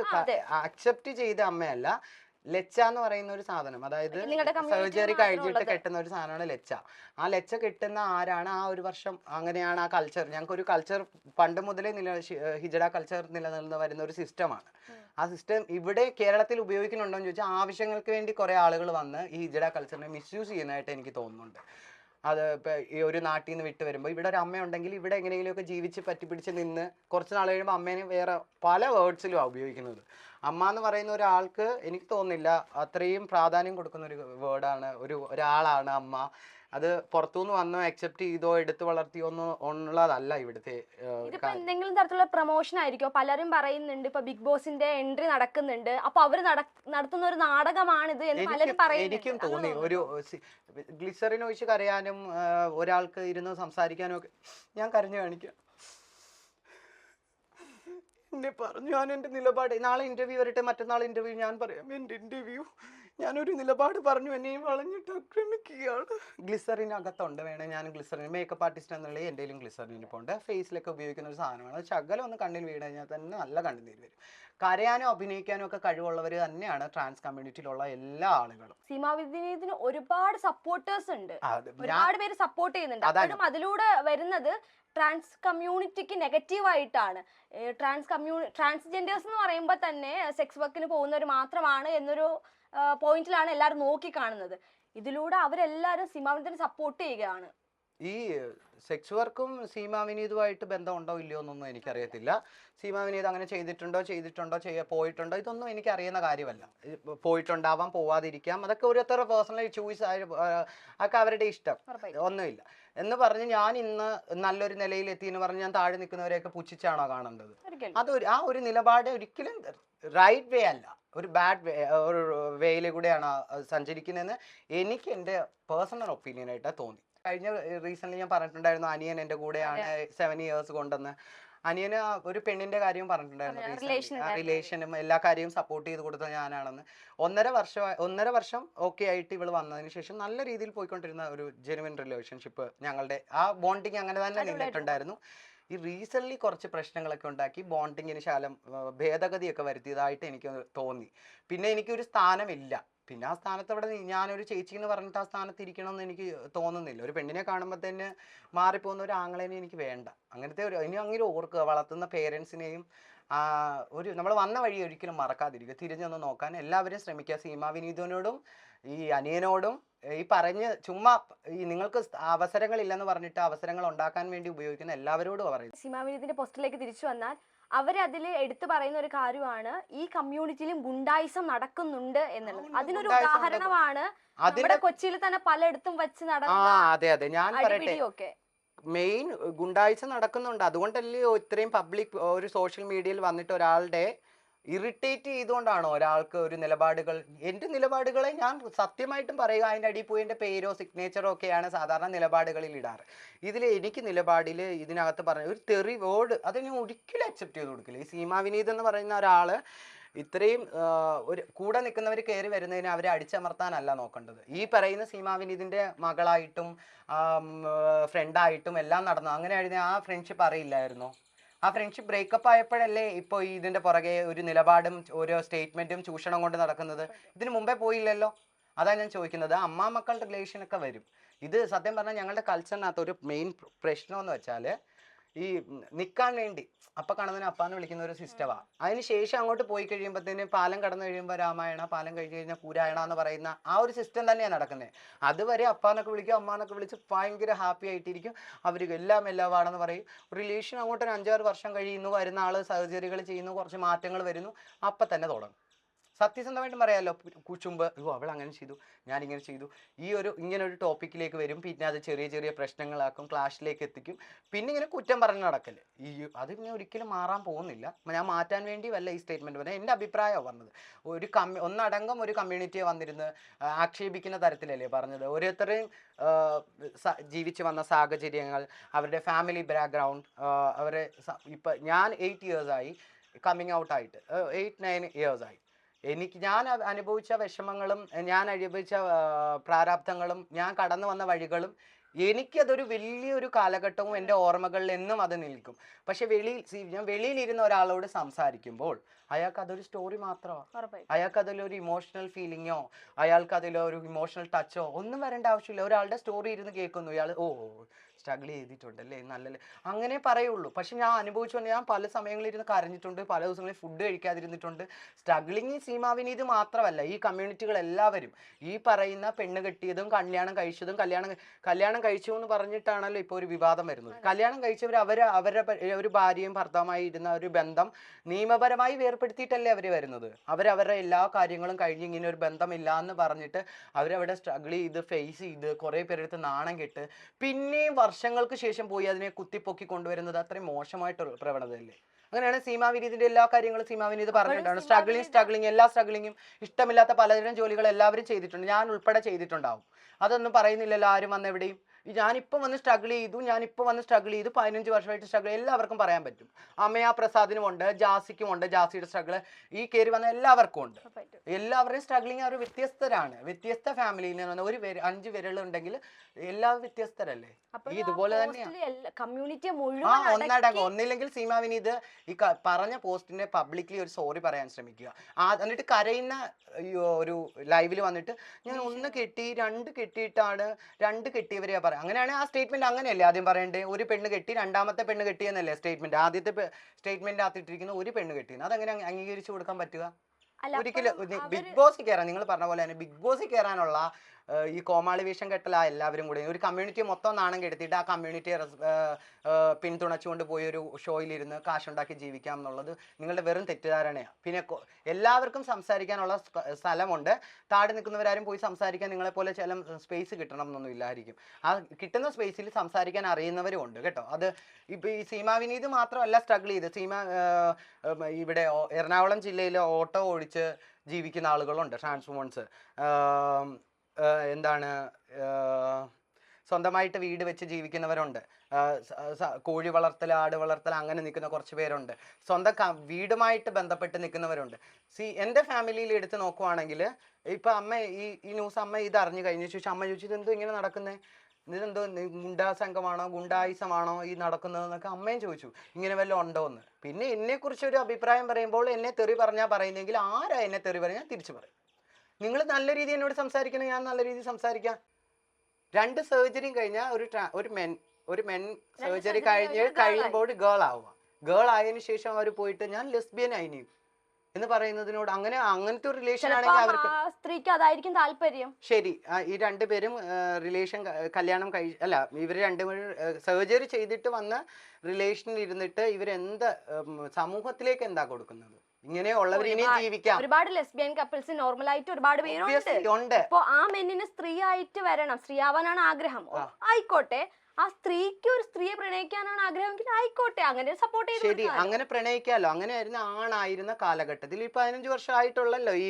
അക്സെപ്റ്റ് ചെയ്ത അമ്മയല്ല. ലെച്ച എന്ന് പറയുന്ന ഒരു സാധനം അതായത് സർജറി കഴിഞ്ഞിട്ട്. കെട്ടുന്ന ഒരു സാധനമാണ് ലെച്ച. ആ ലെച്ച കെട്ടുന്ന ആരാണ്? ആ ഒരു വർഷം അങ്ങനെയാണ് ആ കൾച്ചർ ഞങ്ങൾക്ക് ഒരു കൾച്ചർ പണ്ട് മുതലേ നില ഹിജഡ കൾച്ചർ നിലനിന്ന് വരുന്ന ഒരു സിസ്റ്റമാണ് ആ സിസ്റ്റം ഇവിടെ കേരളത്തിൽ ഉപയോഗിക്കുന്നുണ്ടോ എന്ന് ചോദിച്ചാൽ ആവശ്യങ്ങൾക്ക് വേണ്ടി കുറെ ആളുകൾ വന്ന് ഈ ഹിജഡ കൾച്ചറിനെ മിസ്യൂസ് ചെയ്യുന്നതായിട്ട് എനിക്ക് തോന്നുന്നുണ്ട്. അത് ഇപ്പൊ ഈ ഒരു നാട്ടിൽ നിന്ന് വിട്ട് വരുമ്പോൾ ഇവിടെ ഒരു അമ്മയുണ്ടെങ്കിൽ ഇവിടെ എങ്ങനെയെങ്കിലുമൊക്കെ ജീവിച്ച് പറ്റിപ്പിടിച്ച് നിന്ന് കുറച്ച് നാൾ കഴിയുമ്പോൾ അമ്മേനെ വേറെ പല വേർഡ്സിലും ഉപയോഗിക്കുന്നത്. അമ്മ എന്ന് പറയുന്ന ഒരാൾക്ക് എനിക്ക് തോന്നുന്നില്ല അത്രയും പ്രാധാന്യം കൊടുക്കുന്ന ഒരു വേർഡാണ് ഒരു ഒരാളാണ് അമ്മ. അത് പുറത്തുനിന്ന് വന്നോ അക്സെപ്റ്റ് ചെയ്തോ എടുത്തു വളർത്തിയോ ഉള്ളതല്ല ഇവിടുത്തെ ഇതിപ്പോ എന്തെങ്കിലും തരത്തിലുള്ള പ്രൊമോഷൻ ആയിരിക്കും? പലരും പറയുന്നുണ്ട് ഇപ്പൊ ബിഗ് ബോസിന്റെ എൻട്രി നടക്കുന്നുണ്ട്. അപ്പൊ അവർ നടത്തുന്ന ഒരു നാടകമാണിത് എന്ന് പലരും പറയുന്നുണ്ട്. എനിക്കും തോന്നി. ഒരു ഗ്ലിസറിൻ ഒഴിച്ച് കരയാനും ഒരാൾക്ക് ഇരുന്ന് സംസാരിക്കാനും ഒക്കെ. ഞാൻ കരഞ്ഞു കാണിക്കാം. എന്നെ പറഞ്ഞു ഞാൻ എന്റെ നിലപാട്. നാളെ ഇന്റർവ്യൂ വരട്ടെ മറ്റന്നാൾ ഇന്റർവ്യൂ ഞാൻ പറയാം. എന്റെ ഇന്റർവ്യൂ ഞാനൊരു നിലപാട് പറഞ്ഞു എന്നെയും വളഞ്ഞിട്ട് ആക്രമിക്കുകയാണ്. ഗ്ലിസറിൻ അകത്തുണ്ട് വേണേ ഞാൻ ഗ്ലിസറിൻ മേക്കപ്പ് ആർട്ടിസ്റ്റ് എന്നുള്ള എന്റെ ഗ്ലിസറിൻ ഉണ്ട് ഫേസിലൊക്കെ ഉപയോഗിക്കുന്ന ഒരു സാധനമാണ്. ശകലം ഒന്ന് കണ്ണിൽ വീണ് കഴിഞ്ഞാൽ തന്നെ നല്ല കണ്ണുനീര് വരും. കരയാനും അഭിനയിക്കാനും ഒക്കെ കഴിവുള്ളവർ തന്നെയാണ് ട്രാൻസ് കമ്മ്യൂണിറ്റിയിലുള്ള എല്ലാ ആളുകളും. സീമാ വിനീതിന് ഒരുപാട് സപ്പോർട്ടേഴ്സ് ഉണ്ട്. ഒരുപാട് പേര് സപ്പോർട്ട് ചെയ്യുന്നുണ്ട്. അതായത് അപ്പോഴും അതിലൂടെ വരുന്നത് ട്രാൻസ് കമ്മ്യൂണിറ്റിക്ക് നെഗറ്റീവ് ആയിട്ടാണ്. ട്രാൻസ് കമ്മ്യൂണി ട്രാൻസ്ജെൻഡേഴ്സ് എന്ന് പറയുമ്പോൾ തന്നെ സെക്സ് വർക്കിന് പോകുന്നവർ മാത്രമാണ് എന്നൊരു പോയിന്റിലാണ് എല്ലാരും നോക്കി കാണുന്നത് ഇതിലൂടെ അവരെല്ലാവരും സീമാവിനത്തിന് സപ്പോർട്ട് ചെയ്യുകയാണ്. ഈ സെക്സ് വർക്കും സീമാ വിനീതുമായിട്ട് ബന്ധമുണ്ടോ ഇല്ലയോ എന്നൊന്നും എനിക്കറിയത്തില്ല. സീമാ വിനീത് അങ്ങനെ ചെയ്തിട്ടുണ്ടോ ചെയ്തിട്ടുണ്ടോ ചെയ്യ പോയിട്ടുണ്ടോ ഇതൊന്നും എനിക്ക് അറിയുന്ന കാര്യമല്ല പോയിട്ടുണ്ടാവാം പോവാതിരിക്കാം. അതൊക്കെ ഓരോരുത്തരുടെ പേഴ്സണൽ ചോയ്സ് അതൊക്കെ അവരുടെ ഇഷ്ടം. ഒന്നുമില്ല. എന്ന് പറഞ്ഞ് ഞാൻ ഇന്ന് നല്ലൊരു നിലയിൽ എത്തി എന്ന് പറഞ്ഞ് ഞാൻ താഴെ നിൽക്കുന്നവരെയൊക്കെ പുച്ഛിച്ചാണോ കാണേണ്ടത്. അതൊരു ആ ഒരു നിലപാട് ഒരിക്കലും റൈറ്റ് വേ അല്ല. ഒരു ബാഡ് വേ ഒരു വേയിൽ കൂടെയാണ് സഞ്ചരിക്കുന്നതെന്ന് എനിക്ക് എന്റെ പേഴ്സണൽ ഒപ്പീനിയൻ ആയിട്ട് തോന്നി. കഴിഞ്ഞ റീസെന്റ് ഞാൻ പറഞ്ഞിട്ടുണ്ടായിരുന്നു അനിയൻ എന്റെ കൂടെയാണ് സെവൻ ഇയേഴ്സ് കൊണ്ടെന്ന്. അനിയന് ഒരു പെണ്ണിന്റെ കാര്യം പറഞ്ഞിട്ടുണ്ടായിരുന്നു. റിലേഷനും എല്ലാ കാര്യവും സപ്പോർട്ട് ചെയ്ത് കൊടുത്ത ഞാനാണെന്ന്. ഒന്നര വർഷം ഒന്നര വർഷം ഓക്കെ ആയിട്ട് ഇവൾ വന്നതിന് ശേഷം നല്ല രീതിയിൽ പോയിക്കൊണ്ടിരുന്ന ഒരു ജെനുവിൻ റിലേഷൻഷിപ്പ് ഞങ്ങളുടെ ആ ബോണ്ടിങ് അങ്ങനെ തന്നെ നിന്നിട്ടുണ്ടായിരുന്നു. ഈ റീസെന്റ്ലി കുറച്ച് പ്രശ്നങ്ങളൊക്കെ ഉണ്ടാക്കി ബോണ്ടിങ്ങിന് ശാലം ഭേദഗതിയൊക്കെ വരുത്തിയതായിട്ട് എനിക്ക് തോന്നി. പിന്നെ എനിക്കൊരു സ്ഥാനമില്ല. പിന്നെ ആ സ്ഥാനത്ത് അവിടെ ഞാനൊരു ചേച്ചി എന്ന് പറഞ്ഞിട്ട് ആ സ്ഥാനത്ത് ഇരിക്കണമെന്ന് എനിക്ക് തോന്നുന്നില്ല. ഒരു പെണ്ണിനെ കാണുമ്പോൾ തന്നെ മാറിപ്പോകുന്ന ഒരു ആങ്ങളേനെ എനിക്ക് വേണ്ട. അങ്ങനത്തെ ഒരു ഇനി അങ്ങനെ ഓർക്കുക വളർത്തുന്ന പേരൻസിനെയും ഒരു നമ്മൾ വന്ന വഴി ഒരിക്കലും മറക്കാതിരിക്കുക. തിരിഞ്ഞൊന്ന് നോക്കാൻ എല്ലാവരും ശ്രമിക്കുക. സീമാ വിനീതനോടും ഈ അനിയനോടും ഈ പറഞ്ഞ് ചുമ്മാ ഈ നിങ്ങൾക്ക് അവസരങ്ങൾ ഇല്ലെന്ന് പറഞ്ഞിട്ട് അവസരങ്ങൾ ഉണ്ടാക്കാൻ വേണ്ടി ഉപയോഗിക്കുന്ന എല്ലാവരോടും പറയും സീമാവിനീതിന്റെ പോസ്റ്റിലേക്ക് തിരിച്ചു വന്നാൽ അവരതിൽ എടുത്തു പറയുന്ന ഒരു കാര്യമാണ് ഈ കമ്മ്യൂണിറ്റിയിലും ഗുണ്ടായിസം നടക്കുന്നുണ്ട് എന്നുള്ളത്. അതിനൊരു ഉദാഹരണമാണ് നമ്മുടെ കൊച്ചിയിൽ തന്നെ പലയിടത്തും വെച്ച് നടന്ന അതെ അതെ. ഞാൻ പറയട്ടെ. മെയിൻ ഗുണ്ടാഴ്ച നടക്കുന്നുണ്ട്. അതുകൊണ്ടല്ലേ ഇത്രയും പബ്ലിക് ഒരു സോഷ്യൽ മീഡിയയിൽ വന്നിട്ട് ഒരാളുടെ ഇറിറ്റേറ്റ് ചെയ്തുകൊണ്ടാണോ ഒരാൾക്ക് ഒരു നിലപാടുകൾ എന്റെ നിലപാടുകളെ ഞാൻ സത്യമായിട്ടും പറയുക. അതിന്റെ അടിയിൽ പോയി എന്റെ പേരോ സിഗ്നേച്ചറോ ഒക്കെയാണ് സാധാരണ നിലപാടുകളിൽ ഇടാറ്. ഇതിൽ എനിക്ക് നിലപാടിൽ ഇതിനകത്ത് പറഞ്ഞ ഒരു തെറി വേർഡ് അത് ഞാൻ ഒരിക്കലും അക്സെപ്റ്റ് ചെയ്ത് കൊടുക്കില്ല. ഈ സീമാ വിനീത് എന്ന് പറയുന്ന ഒരാൾ ഇത്രയും ഒരു കൂടെ നിൽക്കുന്നവർ കയറി വരുന്നതിന് അവരെ അടിച്ചമർത്താനല്ല നോക്കേണ്ടത്. ഈ പറയുന്ന സീമാ വിനീതിന്റെ മകളായിട്ടും ഫ്രണ്ടായിട്ടും എല്ലാം നടന്നു. അങ്ങനെയായിരുന്നു ആ ഫ്രണ്ട്ഷിപ്പ് അറിയില്ലായിരുന്നോ? ആ ഫ്രണ്ട്ഷിപ്പ് ബ്രേക്കപ്പ് ആയപ്പോഴല്ലേ ഇപ്പോൾ ഇതിന്റെ പുറകെ ഒരു നിലപാടും ഓരോ സ്റ്റേറ്റ്മെന്റും ചൂഷണം കൊണ്ട് നടക്കുന്നത്. ഇതിന് മുമ്പേ പോയില്ലല്ലോ? അതാണ് ഞാൻ ചോദിക്കുന്നത്. അമ്മ മക്കളുടെ റിലേഷൻ ഒക്കെ വരും. ഇത് സത്യം പറഞ്ഞാൽ ഞങ്ങളുടെ കൾച്ചറിനകത്ത് ഒരു മെയിൻ പ്രശ്നം എന്ന് വെച്ചാൽ ഈ നിൽക്കാൻ വേണ്ടി. അപ്പ കാണുന്നതിന് അപ്പാന്ന് വിളിക്കുന്ന ഒരു സിസ്റ്റമാണ് അതിനുശേഷം അങ്ങോട്ട് പോയി കഴിയുമ്പോഴത്തേന് പാലം കടന്നു കഴിയുമ്പോൾ രാമായണ പാലം കഴിഞ്ഞ് കഴിഞ്ഞാൽ പൂരായണ എന്ന് പറയുന്ന ആ ഒരു സിസ്റ്റം തന്നെയാണ് നടക്കുന്നത് അതുവരെ അപ്പാന്നൊക്കെ വിളിക്കും അമ്മാന്നൊക്കെ വിളിച്ച് ഭയങ്കര ഹാപ്പി ആയിട്ടിരിക്കും. അവർ എല്ലാം എല്ലാം എല്ലാമാണെന്ന് പറയും. റിലേഷൻ അങ്ങോട്ട് ഒരു അഞ്ചാറ് വർഷം കഴിയുന്നു വരുന്ന ആൾ സർജറികൾ ചെയ്യുന്നു കുറച്ച് മാറ്റങ്ങൾ വരുന്നു. അപ്പം തന്നെ തുടങ്ങും. സത്യസന്ധമായിട്ടും പറയാമല്ലോ കുച്ചുമ്പ് ഓ അവൾ അങ്ങനെ ചെയ്തു ഞാൻ ഇങ്ങനെ ചെയ്തു. ഈ ഒരു ഇങ്ങനെ ഒരു ടോപ്പിക്കിലേക്ക് വരും പിന്നെ അത് ചെറിയ ചെറിയ പ്രശ്നങ്ങളാക്കും ക്ലാഷിലേക്ക് എത്തിക്കും. പിന്നെ ഇങ്ങനെ കുറ്റം പറഞ്ഞ് നടക്കൽ. ഈ അത് ഇങ്ങനെ ഒരിക്കലും മാറാൻ പോകുന്നില്ല. ഞാൻ മാറ്റാൻ വേണ്ടി വല്ല ഈ സ്റ്റേറ്റ്മെന്റ് പറഞ്ഞത്. എന്റെ അഭിപ്രായമാണ് പറഞ്ഞത്. ഒരു കമ്മ്യൂ ഒന്നടങ്കം ഒരു കമ്മ്യൂണിറ്റിയെ വന്നിരുന്ന് ആക്ഷേപിക്കുന്ന തരത്തിലല്ലേ പറഞ്ഞത്. ഓരോരുത്തരെയും ജീവിച്ചു വന്ന സാഹചര്യങ്ങൾ അവരുടെ ഫാമിലി ബാക്ക്ഗ്രൗണ്ട് അവരെ ഇപ്പം ഞാൻ എയ്റ്റ് ഇയേഴ്സായി കമ്മിങ് ഔട്ട് ആയിട്ട് എയ്റ്റ് നയൻ ഇയേഴ്സായി എനിക്ക് ഞാൻ അനുഭവിച്ച വിഷമങ്ങളും ഞാൻ അനുഭവിച്ച പ്രാരാബ്ദങ്ങളും പ്രാരാബ്ധങ്ങളും ഞാൻ കടന്നു വന്ന വഴികളും എനിക്കതൊരു വലിയൊരു കാലഘട്ടവും എന്റെ ഓർമ്മകളിൽ എന്നും അത് നിൽക്കും. പക്ഷെ വെളിയിൽ ഞാൻ വെളിയിലിരുന്ന ഒരാളോട് സംസാരിക്കുമ്പോൾ അയാൾക്ക് അതൊരു സ്റ്റോറി മാത്രമാണ് അയാൾക്ക് അതിലൊരു ഇമോഷണൽ ഫീലിങ്ങോ അയാൾക്ക് അതിലൊരു ഇമോഷണൽ ടച്ചോ ഒന്നും വരേണ്ട ആവശ്യമില്ല. ഒരാളുടെ സ്റ്റോറി ഇരുന്ന് കേൾക്കുന്നു. ഇയാൾ ഓ സ്ട്രഗിൾ ചെയ്തിട്ടുണ്ട് അല്ലേ നല്ലല്ലേ അങ്ങനെ പറയുള്ളൂ. പക്ഷെ ഞാൻ അനുഭവിച്ചുകൊണ്ട് ഞാൻ പല സമയങ്ങളിൽ ഇരുന്ന് കരഞ്ഞിട്ടുണ്ട് പല ദിവസങ്ങളിൽ ഫുഡ് കഴിക്കാതിരുന്നിട്ടുണ്ട്. സ്ട്രഗിളിങ് സീമാവിന് ഇത് മാത്രമല്ല ഈ കമ്മ്യൂണിറ്റികൾ എല്ലാവരും. ഈ പറയുന്ന പെണ്ണ് കെട്ടിയതും കല്യാണം കഴിച്ചതും കല്യാണം കല്യാണം കഴിച്ചു എന്ന് പറഞ്ഞിട്ടാണല്ലോ ഇപ്പോൾ ഒരു വിവാദം വരുന്നത്. കല്യാണം കഴിച്ചവർ അവർ അവരുടെ ഒരു ഭാര്യയും ഭർത്താവുമായി ഇരുന്ന ഒരു ബന്ധം നിയമപരമായി വേർപ്പെടുത്തിയിട്ടല്ലേ അവർ വരുന്നത്? അവരവരുടെ എല്ലാ കാര്യങ്ങളും കഴിഞ്ഞ് ഇങ്ങനെ ഒരു ബന്ധമില്ല എന്ന് പറഞ്ഞിട്ട് അവരവിടെ സ്ട്രഗിൾ ചെയ്ത് ഫേസ് ചെയ്ത് കുറേ പേരെടുത്ത് നാണം കെട്ട് പിന്നെയും വർഷങ്ങൾക്ക് ശേഷം പോയി അതിനെ കുത്തിപ്പൊക്കി കൊണ്ടുവരുന്നത് അത്രയും മോശമായിട്ടുള്ള പ്രവണതയല്ലേ? അങ്ങനെയാണ് സീമാ വിനീതിന്റെ എല്ലാ കാര്യങ്ങളും സീമാ വിനീത് പറഞ്ഞിട്ടുണ്ടാണ് സ്ട്രഗിളിംഗ് സ്ട്രഗിളിങ് എല്ലാ സ്ട്രഗിളിങ്ങും ഇഷ്ടമില്ലാത്ത പലതരം ജോലികൾ എല്ലാവരും ചെയ്തിട്ടുണ്ട്. ഞാൻ ഉൾപ്പെടെ ചെയ്തിട്ടുണ്ടാവും. അതൊന്നും പറയുന്നില്ലല്ലോ ആരും വന്ന് എവിടെയും ഈ ഞാനിപ്പം വന്ന് സ്ട്രഗിൾ ചെയ്തു ഞാനിപ്പം വന്ന് സ്ട്രഗിൾ ചെയ്തു പതിനഞ്ച് വർഷമായിട്ട് സ്ട്രഗിൾ എല്ലാവർക്കും പറയാൻ പറ്റും. അമ്മയാ പ്രസാദിനും ഉണ്ട് ജാസിക്കും ഉണ്ട് ജാസിയുടെ സ്ട്രഗിൾ ഈ കയറി വന്ന എല്ലാവർക്കും ഉണ്ട്. എല്ലാവരുടെയും സ്ട്രഗിളിങ് അവർ വ്യത്യസ്തരാണ്. വ്യത്യസ്ത ഫാമിലിയിൽ നിന്ന് ഒരു അഞ്ച് വിരലുണ്ടെങ്കിൽ എല്ലാവരും വ്യത്യസ്തരല്ലേ? ഇതുപോലെ തന്നെയാ. കമ്മ്യൂണിറ്റിയെ ആ മുഴുവൻ ഒന്നടങ്കം അടക്കി ഒന്നില്ലെങ്കിൽ സീമ വിനീത് ഈ പറഞ്ഞ പോസ്റ്റിനെ പബ്ലിക്ലി ഒരു സോറി പറയാൻ ശ്രമിക്കുക. ആ എന്നിട്ട് കരയുന്ന ഒരു ലൈവിൽ വന്നിട്ട് ഞാൻ ഒന്ന് കെട്ടി രണ്ട് കെട്ടിയിട്ടാണ് രണ്ട് കെട്ടിയവരെയാ പറയാം. അങ്ങനെയാണെങ്കിൽ ആ സ്റ്റേറ്റ്മെന്റ് അങ്ങനെയല്ലേ ആദ്യം പറയേണ്ടത്? ഒരു പെണ്ണ് കെട്ടി രണ്ടാമത്തെ പെണ്ണ് കെട്ടിയെന്നല്ലേ സ്റ്റേറ്റ്മെന്റ് ആദ്യത്തെ സ്റ്റേറ്റ്മെന്റ് ആത്തിട്ടിരിക്കുന്ന ഒരു പെണ്ണ് കെട്ടി അത് എങ്ങനെ അംഗീകരിച്ചു കൊടുക്കാൻ പറ്റുക? ഒരിക്കലും ബിഗ് ബോസ് കയറാൻ നിങ്ങൾ പറഞ്ഞ പോലെ തന്നെ ബിഗ് ബോസിൽ കയറാനുള്ള ഈ കോമാളി വേഷം കെട്ടലാ എല്ലാവരും കൂടി. ഒരു കമ്മ്യൂണിറ്റി മൊത്തം നാണം കെടുത്തിട്ട് ആ കമ്മ്യൂണിറ്റിയെ പിന്തുണച്ചുകൊണ്ട് പോയി ഒരു ഷോയിലിരുന്ന് കാശുണ്ടാക്കി ജീവിക്കാം എന്നുള്ളത് നിങ്ങളുടെ വെറും തെറ്റിദ്ധാരണയാണ് പിന്നെ എല്ലാവർക്കും സംസാരിക്കാനുള്ള സ്ഥലമുണ്ട്. താഴെ നിൽക്കുന്നവരാരും പോയി സംസാരിക്കാൻ നിങ്ങളെപ്പോലെ ചില സ്പേസ് കിട്ടണം എന്നൊന്നും ഇല്ലായിരിക്കും. ആ കിട്ടുന്ന സ്പേസിൽ സംസാരിക്കാൻ അറിയുന്നവരും ഉണ്ട് കേട്ടോ. അത് ഇപ്പൊ ഈ സീമാ വിനീത് മാത്രമല്ല സ്ട്രഗിൾ ചെയ്ത്. സീമ ഇവിടെ എറണാകുളം ജില്ലയിൽ ഓട്ടോ ഓടിച്ച് ജീവിക്കുന്ന ആളുകളുണ്ട് ട്രാൻസ്ഫോമേഴ്സ് എന്താണ് സ്വന്തമായിട്ട് വീട് വെച്ച് ജീവിക്കുന്നവരുണ്ട്. കോഴി വളർത്തൽ ആട് വളർത്തൽ അങ്ങനെ നിൽക്കുന്ന കുറച്ച് പേരുണ്ട്. സ്വന്തം വീടുമായിട്ട് ബന്ധപ്പെട്ട് നിൽക്കുന്നവരുണ്ട്. സി എന്റെ ഫാമിലിയിൽ എടുത്ത് നോക്കുവാണെങ്കിൽ ഇപ്പം അമ്മ ഈ ഈ ന്യൂസ് അമ്മ ഇത് അറിഞ്ഞു കഴിഞ്ഞ. ശേഷം അമ്മ ചോദിച്ചു ഇതെന്തോ ഇങ്ങനെ നടക്കുന്നത് ഇതെന്തോ ഗുണ്ടാ സംഘമാണോ? ഗുണ്ടായുസമാണോ ഈ നടക്കുന്നതെന്നൊക്കെ അമ്മയും ചോദിച്ചു. ഇങ്ങനെ വല്ലതും ഉണ്ടോ എന്ന് പിന്നെ എന്നെക്കുറിച്ച് ഒരു അഭിപ്രായം പറയുമ്പോൾ എന്നെ തെറി പറഞ്ഞാൽ പറയുന്നെങ്കിൽ ആരാ എന്നെ തെറി പറഞ്ഞാൽ തിരിച്ചു പറയും. നിങ്ങൾ നല്ല രീതിയിൽ എന്നോട് സംസാരിക്കണം ഞാൻ നല്ല രീതിയിൽ സംസാരിക്കാം. രണ്ട് സർജറിയും കഴിഞ്ഞാൽ ഒരു ട്രാ- ഒരു മെൻ ഒരു മെൻ സർജറി കഴിഞ്ഞ്. കഴിയുമ്പോൾ ഗേൾ ആവുക. ഗേൾ ആയതിനു ശേഷം അവർ പോയിട്ട് ഞാൻ ലെസ്ബിയൻ ആയിനി എന്ന് പറയുന്നതിനോട് അങ്ങനെ അങ്ങനത്തെ ഒരു റിലേഷൻ ആണെങ്കിൽ അവർക്ക് സ്ത്രീക്ക് അതായിരിക്കും താല്പര്യം. ശരി ഈ രണ്ടുപേരും റിലേഷൻ കല്യാണം കഴി അല്ല ഇവർ രണ്ടുപേരും സർജറി ചെയ്തിട്ട് വന്ന റിലേഷനിൽ ഇരുന്നിട്ട് ഇവരെന്ത് സമൂഹത്തിലേക്ക് എന്താ കൊടുക്കുന്നത്? ഇങ്ങനെയുള്ളവർ ഇനി ഒരുപാട്- ജീവിക്കാം. ഒരുപാട് ലെസ്ബിയൻ കപ്പിൾസ് നോർമൽ ആയിട്ട് ഒരുപാട് പേരുണ്ട്. അപ്പൊ ആ മെന്നിന് സ്ത്രീ ആയിട്ട് വരണം. സ്ത്രീ ആവാനാണ് ആഗ്രഹം ആയിക്കോട്ടെ. ആ സ്ത്രീക്ക് ഒരു സ്ത്രീയെ പ്രണയിക്കാനാണ് ആഗ്രഹമെങ്കിൽ ആയിക്കോട്ടെ. അങ്ങനെ സപ്പോർട്ട് ചെയ്ത് ശരി. അങ്ങനെ പ്രണയിക്കാലോ. അങ്ങനെ ആയിരുന്ന ആണായിരുന്ന കാലഘട്ടത്തിൽ ഈ വർഷം ആയിട്ടുള്ളല്ലോ ഈ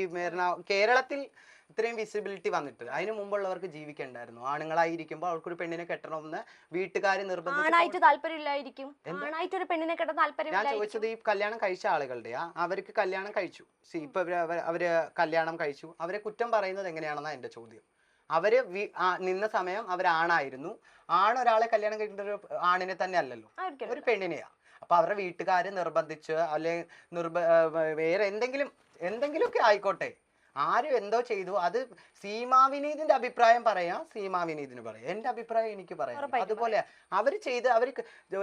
കേരളത്തിൽ ഇത്രയും വിസിബിലിറ്റി വന്നിട്ട് അതിന് മുമ്പുള്ളവർക്ക് ജീവിക്കണ്ടായിരുന്നു. ആണുങ്ങളായിരിക്കുമ്പോൾ അവർക്കൊരു പെണ്ണിനെ കെട്ടണമെന്ന് വീട്ടുകാർ ആണായിട്ട് താല്പര്യമില്ലായിരിക്കും. ആണായിട്ട് ഒരു പെണ്ണിനെ കേട്ട ഞാൻ ചോദിച്ചത് ഈ കല്യാണം കഴിച്ച ആളുകളുടെയാ? അവർക്ക് കല്യാണം കഴിച്ചു. സി ഇപ്പൊ അവർ അവർ കല്യാണം കഴിച്ചു. അവരെ കുറ്റം പറയുന്നത് എങ്ങനെയാണെന്നാ എന്റെ ചോദ്യം. അവർ വി- ആ, നിന്ന സമയം അവരാണായിരുന്നു ആണൊരാളെ കല്യാണം കഴിക്കുന്ന ഒരു ആണിനെ തന്നെ അല്ലല്ലോ. ആയിരിക്കും ഒരു പെണ്ണിനെയാ. അപ്പൊ അവരുടെ വീട്ടുകാര് നിർബന്ധിച്ച് അല്ലെ നിർബ ആ, വേറെ എന്തെങ്കിലും എന്തെങ്കിലുമൊക്കെ ആയിക്കോട്ടെ. ആരും എന്തോ ചെയ്തു അത് സീമാ വിനീതിന്റെ അഭിപ്രായം പറയാം സീമാ വിനീതിന് പറയാം. എന്റെ അഭിപ്രായം എനിക്ക് പറയാം. അതുപോലെ അവർ ചെയ്ത് അവർ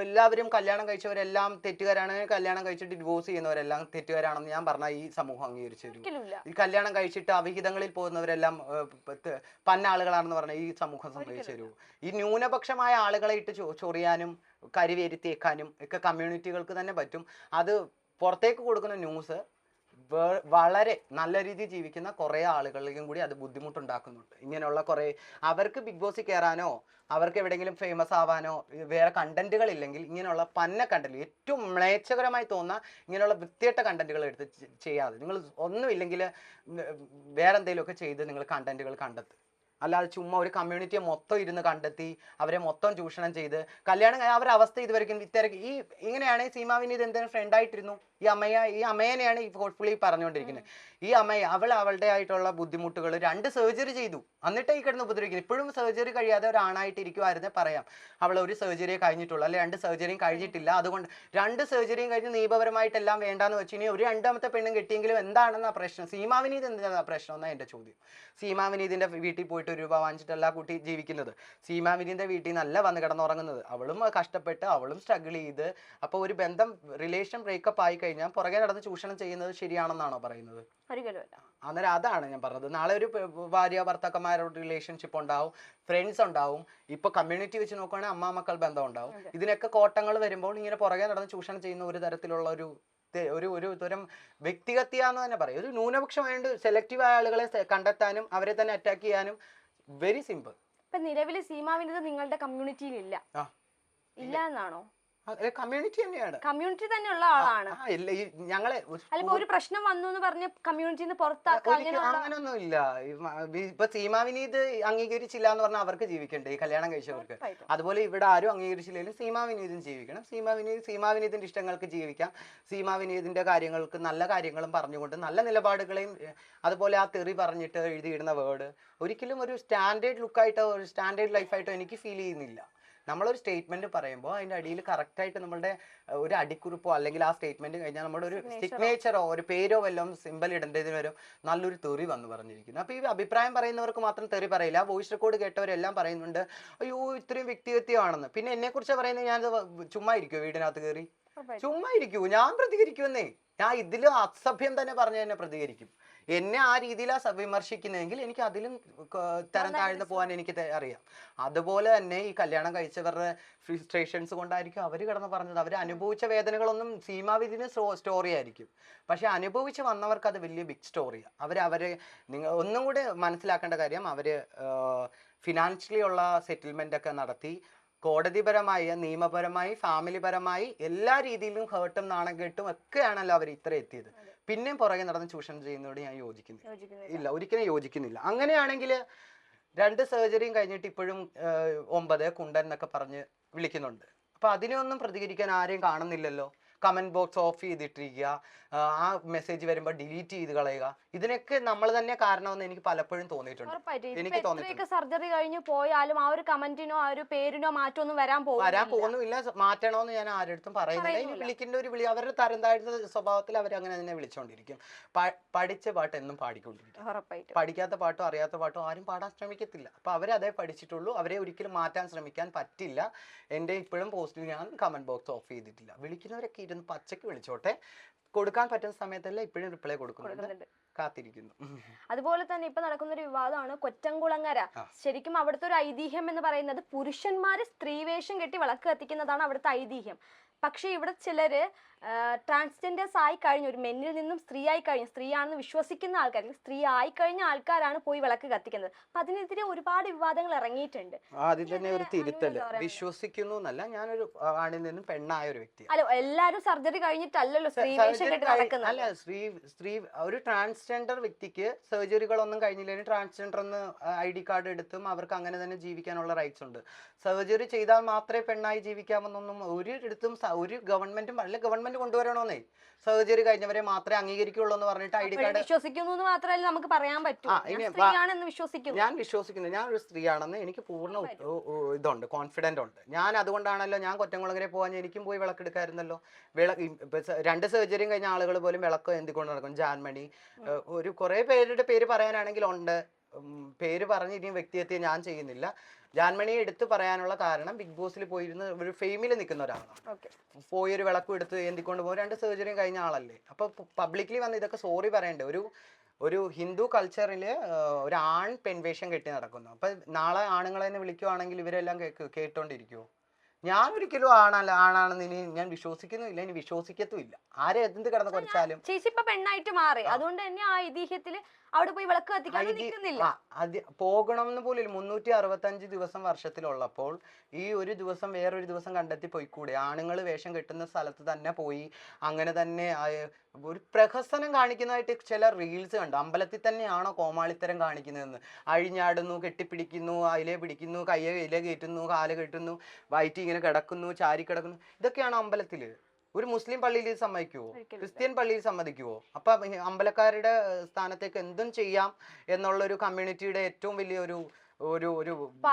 എല്ലാവരും കല്യാണം കഴിച്ചവരെല്ലാം തെറ്റുകാരാണ്. കല്യാണം കഴിച്ചിട്ട് ഡിവോഴ്സ് ചെയ്യുന്നവരെല്ലാം തെറ്റുകാരാണെന്ന് ഞാൻ പറഞ്ഞ ഈ സമൂഹം അംഗീകരിച്ചു ഈ കല്യാണം കഴിച്ചിട്ട് അവിഹിതങ്ങളിൽ പോകുന്നവരെല്ലാം പന്നാളുകളാണെന്ന് പറഞ്ഞ ഈ സമൂഹം സംഭവിച്ചു തരൂ ഈ ന്യൂനപക്ഷമായ ആളുകളെ ഇട്ട് ചൊറിയാനും കരിവേരുത്തേക്കാനും ഒക്കെ കമ്മ്യൂണിറ്റികൾക്ക് തന്നെ പറ്റും. അത് പുറത്തേക്ക് കൊടുക്കുന്ന ന്യൂസ് വളരെ നല്ല രീതിയിൽ ജീവിക്കുന്ന കുറേ ആളുകളിലേക്കും കൂടി അത് ബുദ്ധിമുട്ടുണ്ടാക്കുന്നുണ്ട്. ഇങ്ങനെയുള്ള കുറേ അവർക്ക് ബിഗ് ബോസിൽ കയറാനോ അവർക്ക് എവിടെയെങ്കിലും ഫേമസ് ആവാനോ വേറെ കണ്ടന്റുകൾ ഇല്ലെങ്കിൽ ഇങ്ങനെയുള്ള പന്ന കണ്ടന്റ് ഏറ്റവും മ്ലേച്ഛകരമായി തോന്നുന്ന ഇങ്ങനെയുള്ള വൃത്തിയട്ട കണ്ടന്റുകൾ എടുത്ത് ചെയ്യാതെ. നിങ്ങൾ ഒന്നുമില്ലെങ്കിൽ വേറെ എന്തെങ്കിലുമൊക്കെ ചെയ്ത് നിങ്ങൾ കണ്ടന്റുകൾ കണ്ടെത്തും. അല്ലാതെ ചുമ്മാ ഒരു കമ്മ്യൂണിറ്റിയെ മൊത്തം ഇരുന്ന് കണ്ടെത്തി അവരെ മൊത്തം ചൂഷണം ചെയ്ത് കല്യാണം അവരുടെ അവസ്ഥ ഇതുവരെയും ഇത്തരക്ക് ഈ ഇങ്ങനെയാണ് സീമാവിന് ഇത് എന്തെങ്കിലും ഫ്രണ്ട് ആയിട്ടിരുന്നു? ഈ അമ്മയ ഈ അമ്മേനെയാണ് ഈ ഹോട്ട്ഫുള്ളി പറഞ്ഞുകൊണ്ടിരിക്കുന്നത്. ഈ അമ്മയെ അവൾ അവളുടെ ആയിട്ടുള്ള ബുദ്ധിമുട്ടുകൾ രണ്ട് സർജറി ചെയ്തു. എന്നിട്ട് ഈ കിടന്ന് ഉപദ്രവിക്കുന്നത് ഇപ്പോഴും സർജറി കഴിയാതെ ഒരാണായിട്ട് ഇരിക്കുമായിരുന്നേ പറയാം. അവൾ ഒരു സർജറിയെ കഴിഞ്ഞിട്ടുള്ളൂ. അല്ലെ രണ്ട് സർജറിയും കഴിഞ്ഞിട്ടില്ല. അതുകൊണ്ട് രണ്ട് സർജറിയും കഴിഞ്ഞ് നിയമപരമായിട്ടെല്ലാം വേണ്ടാന്ന് വെച്ച് ഒരു രണ്ടാമത്തെ പെണ്ണും കിട്ടിയെങ്കിലും എന്താണെന്നാ പ്രശ്നം? സീമാവിനീത് എന്താ പ്രശ്നം എന്നാ എന്റെ ചോദ്യം? സീമാ വിനീതിന്റെ വീട്ടിൽ പോയിട്ട് ഒരു രൂപ വാങ്ങിച്ചിട്ടല്ല കുട്ടി ജീവിക്കുന്നത്. സീമാ വിനീതിന്റെ വീട്ടിൽ നിന്നല്ല വന്ന് കിടന്നുറങ്ങുന്നത്. അവളും കഷ്ടപ്പെട്ട് അവളും സ്ട്രഗിൾ ചെയ്ത് അപ്പോൾ ഒരു ബന്ധം റിലേഷൻ ബ്രേക്കപ്പ് ആയി കഴിഞ്ഞാൽ പുറകെ നടന്ന് ചൂഷണം ചെയ്യുന്നത് ശരിയാണെന്നാണോ പറയുന്നത്? ഒരിക്കലുമില്ല. അന്നേരം അതാണ് ഞാൻ പറഞ്ഞത്. നാളെ ഒരു ഭാര്യ ഭർത്താക്കന്മാരോട് റിലേഷൻഷിപ്പ് ഉണ്ടാവും ഫ്രണ്ട്സ് ഉണ്ടാവും. ഇപ്പൊ കമ്മ്യൂണിറ്റി വെച്ച് നോക്കുകയാണെങ്കിൽ അമ്മ മക്കൾ ബന്ധം ഉണ്ടാവും ഇതിനൊക്കെ കോട്ടങ്ങൾ വരുമ്പോൾ ഇങ്ങനെ പുറകെ നടന്ന് ചൂഷണം ചെയ്യുന്ന ഒരു തരത്തിലുള്ള ഒരു ഒരു ഒരു തരം വ്യക്തിഗത്യാന്ന് തന്നെ പറയും. ഒരു ന്യൂനപക്ഷമായിട്ട് സെലക്റ്റീവ് ആയ ആളുകളെ കണ്ടെത്താനും അവരെ തന്നെ അറ്റാക്ക് ചെയ്യാനും വെരി സിമ്പിൾ ഇപ്പൊ നിലവിൽ സീമാവിനിത് നിങ്ങളുടെ കമ്മ്യൂണിറ്റിയിൽ ഇല്ല. ഇല്ല എന്നാണോ? കമ്മ്യൂണിറ്റി തന്നെയാണ്. കമ്മ്യൂണിറ്റി തന്നെയുള്ള ആളാണ്. ഞങ്ങളെ അല്ല ഇപ്പൊ ഒരു പ്രശ്നം വന്നു എന്ന് പറഞ്ഞ് കമ്മ്യൂണിറ്റിന്ന് അങ്ങനൊന്നും ഇല്ല ഇപ്പൊ സീമാ വിനീത് അംഗീകരിച്ചില്ല എന്ന് പറഞ്ഞാൽ അവർക്ക് ജീവിക്കണ്ടേ ഈ കല്യാണം കഴിച്ചവർക്ക്. അതുപോലെ ഇവിടെ ആരും അംഗീകരിച്ചില്ലെങ്കിലും സീമാവിനീതും ജീവിക്കണം. സീമാ വിനീത് സീമാ വിനീതിന്റെ ഇഷ്ടങ്ങൾക്ക് ജീവിക്കാം. സീമാവിനീതിന്റെ കാര്യങ്ങൾക്ക് നല്ല കാര്യങ്ങളും പറഞ്ഞുകൊണ്ട് നല്ല നിലപാടുകളെയും അതുപോലെ ആ തെറി പറഞ്ഞിട്ട് എഴുതിയിടുന്ന വേർഡ് ഒരിക്കലും ഒരു സ്റ്റാൻഡേർഡ് ലുക്കായിട്ടോ ഒരു സ്റ്റാൻഡേർഡ് ലൈഫായിട്ടോ എനിക്ക് ഫീൽ ചെയ്യുന്നില്ല. നമ്മളൊരു സ്റ്റേറ്റ്മെന്റ് പറയുമ്പോൾ അതിന്റെ അടിയിൽ കറക്റ്റ് ആയിട്ട് നമ്മളുടെ ഒരു അടിക്കുറിപ്പോ അല്ലെങ്കിൽ ആ സ്റ്റേറ്റ്മെന്റ് കഴിഞ്ഞാൽ നമ്മുടെ ഒരു സിഗ്നേച്ചറോ ഒരു പേരോ വല്ലതും സിമ്പൽ ഇടേണ്ടതിന് വരും നല്ലൊരു തെറി വന്ന് പറഞ്ഞിരിക്കുന്നു. അപ്പൊ ഈ അഭിപ്രായം പറയുന്നവർക്ക് മാത്രം തെറി പറയില്ല. വോയിസ് റെക്കോർഡ് കേട്ടവരെല്ലാം പറയുന്നുണ്ട് അയ്യോ ഇത്രയും വ്യക്തിഗത്യമാണെന്ന് പിന്നെ എന്നെ കുറിച്ച് പറയുന്നത് ഞാൻ ചുമ്മാ ഇരിക്കുമോ വീടിനകത്ത് കയറി. ചുമ്മാ ഇരിക്കൂ ഞാൻ പ്രതികരിക്കുമെന്നേ. ഞാൻ ഇതിലും അസഭ്യം തന്നെ പറഞ്ഞു തന്നെ പ്രതികരിക്കും. എന്നെ ആ രീതിയിലാണ് വിമർശിക്കുന്നതെങ്കിൽ എനിക്ക് അതിലും തരം താഴ്ന്നു പോകാൻ എനിക്ക് അറിയാം. അതുപോലെ തന്നെ ഈ കല്യാണം കഴിച്ചവരുടെ ഫ്രസ്ട്രേഷൻസ് കൊണ്ടായിരിക്കും അവർ കിടന്ന് പറഞ്ഞത്. അവർ അനുഭവിച്ച വേദനകളൊന്നും സീമാവിധിന് സ്റ്റോറി ആയിരിക്കും. പക്ഷെ അനുഭവിച്ച് വന്നവർക്ക് അത് വലിയ ബിഗ് സ്റ്റോറിയാണ് അവർ അവരെ നിങ്ങൾ ഒന്നും കൂടി മനസ്സിലാക്കേണ്ട കാര്യം അവർ ഫിനാൻഷ്യലി ഉള്ള സെറ്റിൽമെന്റ് ഒക്കെ നടത്തി കോടതിപരമായി നിയമപരമായി ഫാമിലിപരമായി എല്ലാ രീതിയിലും ഹേർട്ടും നാണം കെട്ടും ഒക്കെയാണല്ലോ അവർ ഇത്ര എത്തിയത്. പിന്നെയും പുറകെ നടന്ന് ചൂഷണം ചെയ്യുന്നതോട് ഞാൻ യോജിക്കുന്നില്ല. യോജിക്കുന്നില്ല. ഇല്ല ഒരിക്കലും യോജിക്കുന്നില്ല. അങ്ങനെയാണെങ്കിൽ രണ്ട് സർജറിയും കഴിഞ്ഞിട്ട് ഇപ്പോഴും ഒമ്പത് കുണ്ടൻ എന്നൊക്കെ പറഞ്ഞ് വിളിക്കുന്നുണ്ട്. അപ്പൊ അതിനൊന്നും പ്രതികരിക്കാൻ ആരെയും കാണുന്നില്ലല്ലോ? കമന്റ് ബോക്സ് ഓഫ് ചെയ്തിട്ടിരിക്കുക. ആ, മെസ്സേജ് വരുമ്പോൾ ഡിലീറ്റ് ചെയ്ത് കളയുക. ഇതിനൊക്കെ നമ്മൾ തന്നെ കാരണമെന്ന് എനിക്ക് പലപ്പോഴും തോന്നിയിട്ടുണ്ട്. എനിക്ക് തോന്നിയിട്ടുണ്ട്. സർജറി കഴിഞ്ഞ് പോയാലും ആ ഒരു കമന്റിനോ ആ ഒരു പേരിനോ മാറ്റമൊന്നും വരാൻ വരാൻ പോകും പോകുന്നില്ല മാറ്റണമെന്ന് ഞാൻ ആരുടെ പറയുന്നില്ല. ഇനി. വിളിക്കേണ്ട ഒരു വിളി അവരുടെ തരം താഴ്ന്ന സ്വഭാവത്തിൽ അവർ അങ്ങനെ തന്നെ വിളിച്ചുകൊണ്ടിരിക്കും പഠിച്ച പാട്ട് എന്നും പാടിക്കൊണ്ടിരിക്കും. പഠിക്കാത്ത പാട്ടോ അറിയാത്ത പാട്ടോ ആരും പാടാൻ ശ്രമിക്കത്തില്ല. അപ്പൊ അവരതേ പഠിച്ചിട്ടുള്ളൂ. അവരെ ഒരിക്കലും മാറ്റാൻ ശ്രമിക്കാൻ പറ്റില്ല. എന്റെ ഇപ്പോഴും പോസ്റ്റിൽ ഞാൻ കമന്റ് ബോക്സ് ഓഫ് ചെയ്തിട്ടില്ല. വിളിക്കുന്നവരൊക്കെ ഇരുന്ന് പച്ചക്ക് വിളിച്ചോട്ടെ. കൊടുക്കാൻ പറ്റുന്ന സമയത്തല്ല ഇപ്പോഴും റിപ്ലൈ കൊടുക്കുന്നുണ്ട്. കാത്തിരിക്കുന്നു. അതുപോലെ തന്നെ ഇപ്പൊ നടക്കുന്ന ഒരു വിവാദമാണ് കൊറ്റംകുളങ്ങര ശരിക്കും അവിടുത്തെ ഒരു ഐതിഹ്യം എന്ന് പറയുന്നത് പുരുഷന്മാര് സ്ത്രീവേഷം കെട്ടി വിളക്ക് കത്തിക്കുന്നതാണ് അവിടുത്തെ ഐതിഹ്യം. പക്ഷേ ഇവിടെ ചിലർ ട്രാൻസ്ജെൻഡേഴ്സ് ആയി കഴിഞ്ഞ ഒരു മെന്നിൽ നിന്നും സ്ത്രീ ആയി കഴിഞ്ഞ സ്ത്രീ ആണെന്ന് വിശ്വസിക്കുന്ന ആൾക്കാർ അല്ലെങ്കിൽ സ്ത്രീ ആയി കഴിഞ്ഞ ആൾക്കാരാണ് പോയി വിളക്ക് കത്തിക്കുന്നത്. അപ്പൊ അതിനെതിരെ ഒരുപാട് വിവാദങ്ങൾ ഇറങ്ങിയിട്ടുണ്ട്. ആദ്യം തന്നെ ഒരു തിരുത്തൽ? വിശ്വസിക്കുന്നു എന്നല്ല ഞാനൊരു ആണിൽ നിന്നും പെണ്ണായ ഒരു വ്യക്തി അല്ല എല്ലാരും സർജറി കഴിഞ്ഞിട്ടല്ലല്ലോ സ്ത്രീ വേഷം കെട്ടി നടക്കുന്നത്. അല്ല സ്ത്രീ സ്ത്രീ ഒരു ട്രാൻസ്ജെൻഡർ വ്യക്തിക്ക് സർജറികളൊന്നും കഴിഞ്ഞില്ലെങ്കിൽ ട്രാൻസ്ജെൻഡർ എന്ന് ഐ ഡി കാർഡ് എടുത്തും അവർക്ക് അങ്ങനെ തന്നെ ജീവിക്കാനുള്ള റൈറ്റ്സ് ഉണ്ട്. സർജറി ചെയ്താൽ മാത്രമേ പെണ്ണായി ജീവിക്കാമെന്നൊന്നും ഒരു ഇടത്തും സ- ഒരു ഗവൺമെന്റും അല്ല ഗവൺമെന്റ് കൊണ്ടുവരണോന്നേ. സർജറി കഴിഞ്ഞവരെ മാത്രമേ അംഗീകരിക്കുള്ളൂ എന്ന് പറഞ്ഞിട്ട് ഐ ഡി കാർഡ് വിശ്വസിക്കുന്നു എന്ന് മാത്രമല്ല നമുക്ക് പറയാൻ പറ്റും. ഞാൻ സ്ത്രീയാണെന്ന് വിശ്വസിക്കുന്നു. ഞാൻ ഒരു സ്ത്രീയാണെന്ന് എനിക്ക് പൂർണ ഇതുണ്ട് കോൺഫിഡന്റ് ഉണ്ട്. ഞാൻ അതുകൊണ്ടാണല്ലോ ഞാൻ കൊറ്റംകുളങ്ങരെ പോകാൻ എനിക്കും പോയി വിളക്കെടുക്കായിരുന്നല്ലോ. വിളക്ക് രണ്ട് സർജറിയും കഴിഞ്ഞ ആളുകൾ പോലും വിളക്ക് എന്തിക്കൊണ്ട് നടക്കും? ജാൻമണി ഒരു കുറെ പേരുടെ പേര് പറയാനാണെങ്കിൽ ഉണ്ട് പേര് പറഞ്ഞ് ഇനിയും വ്യക്തിയെത്തി ഞാൻ ചെയ്യുന്നില്ല. ജാൻമണിയെ എടുത്ത് പറയാനുള്ള കാരണം ബിഗ് ബോസിൽ പോയിരുന്ന് ഒരു ഫെയിമിൽ നിൽക്കുന്ന ഒരാളാണ്. ഓക്കെ. പോയി ഒരു വിളക്കും എടുത്ത് എന്തിക്കൊണ്ട് പോകും. രണ്ട് സർജറിയും കഴിഞ്ഞ ആളല്ലേ. അപ്പോൾ പബ്ലിക്കലി വന്ന് ഇതൊക്കെ സോറി പറയണ്ടേ? ഒരു ഒരു ഹിന്ദു കൾച്ചറിൽ ഒരു ആൺ പെൺവേഷം കെട്ടി നടക്കുന്നു. അപ്പം നാളെ ആണുങ്ങളെ തന്നെ വിളിക്കുവാണെങ്കിൽ ഇവരെല്ലാം കേട്ടോണ്ടിരിക്കുവോ? ഞാൻ ഒരിക്കലും ആണല്ല ആണാണെന്ന് ഇനി ഞാൻ വിശ്വസിക്കുന്നില്ല ഇനി വിശ്വസിക്കത്തുമില്ല. ആരെ എന്ത് കിടന്ന് കുറച്ചാലും ചേച്ചി ഇപ്പൊ പെണ്ണായിട്ട് മാറി. അതുകൊണ്ട് തന്നെ ആ ഐതിഹ്യത്തിൽ അവിടെ പോയി വിളക്ക് കത്തിക്കാൻ നിൽക്കുന്നില്ല പോകണം എന്ന് പോലും മുന്നൂറ്റി അറുപത്തഞ്ച് ദിവസം വർഷത്തിലുള്ളപ്പോൾ ഈ ഒരു ദിവസം വേറൊരു ദിവസം കണ്ടെത്തി പോയിക്കൂടെ? ആണുങ്ങൾ വേഷം കെട്ടുന്ന സ്ഥലത്ത് തന്നെ പോയി അങ്ങനെ തന്നെ ഒരു പ്രഹസനം കാണിക്കുന്നതായിട്ട് ചില റീൽസ് കണ്ടു. അമ്പലത്തിൽ തന്നെയാണോ കോമാളിത്തരം കാണിക്കുന്നതെന്ന്. അഴിഞ്ഞാടുന്നു കെട്ടിപ്പിടിക്കുന്നു അതിലെ പിടിക്കുന്നു കയ്യെ ഇല കയറ്റുന്നു കാൽ കെട്ടുന്നു വയറ്റി ഇങ്ങനെ കിടക്കുന്നു ചാരി കിടക്കുന്നു. ഇതൊക്കെയാണോ അമ്പലത്തിൽ? ഒരു മുസ്ലിം പള്ളിയിൽ സമ്മതിക്കുവോ? ക്രിസ്ത്യൻ പള്ളിയിൽ സമ്മതിക്കുവോ? അപ്പൊ അമ്പലക്കാരുടെ സ്ഥാനത്തേക്ക് എന്തും ചെയ്യാം എന്നുള്ള ഒരു കമ്മ്യൂണിറ്റിയുടെ ഏറ്റവും വലിയ ഒരു ഒരു അപ്പൊ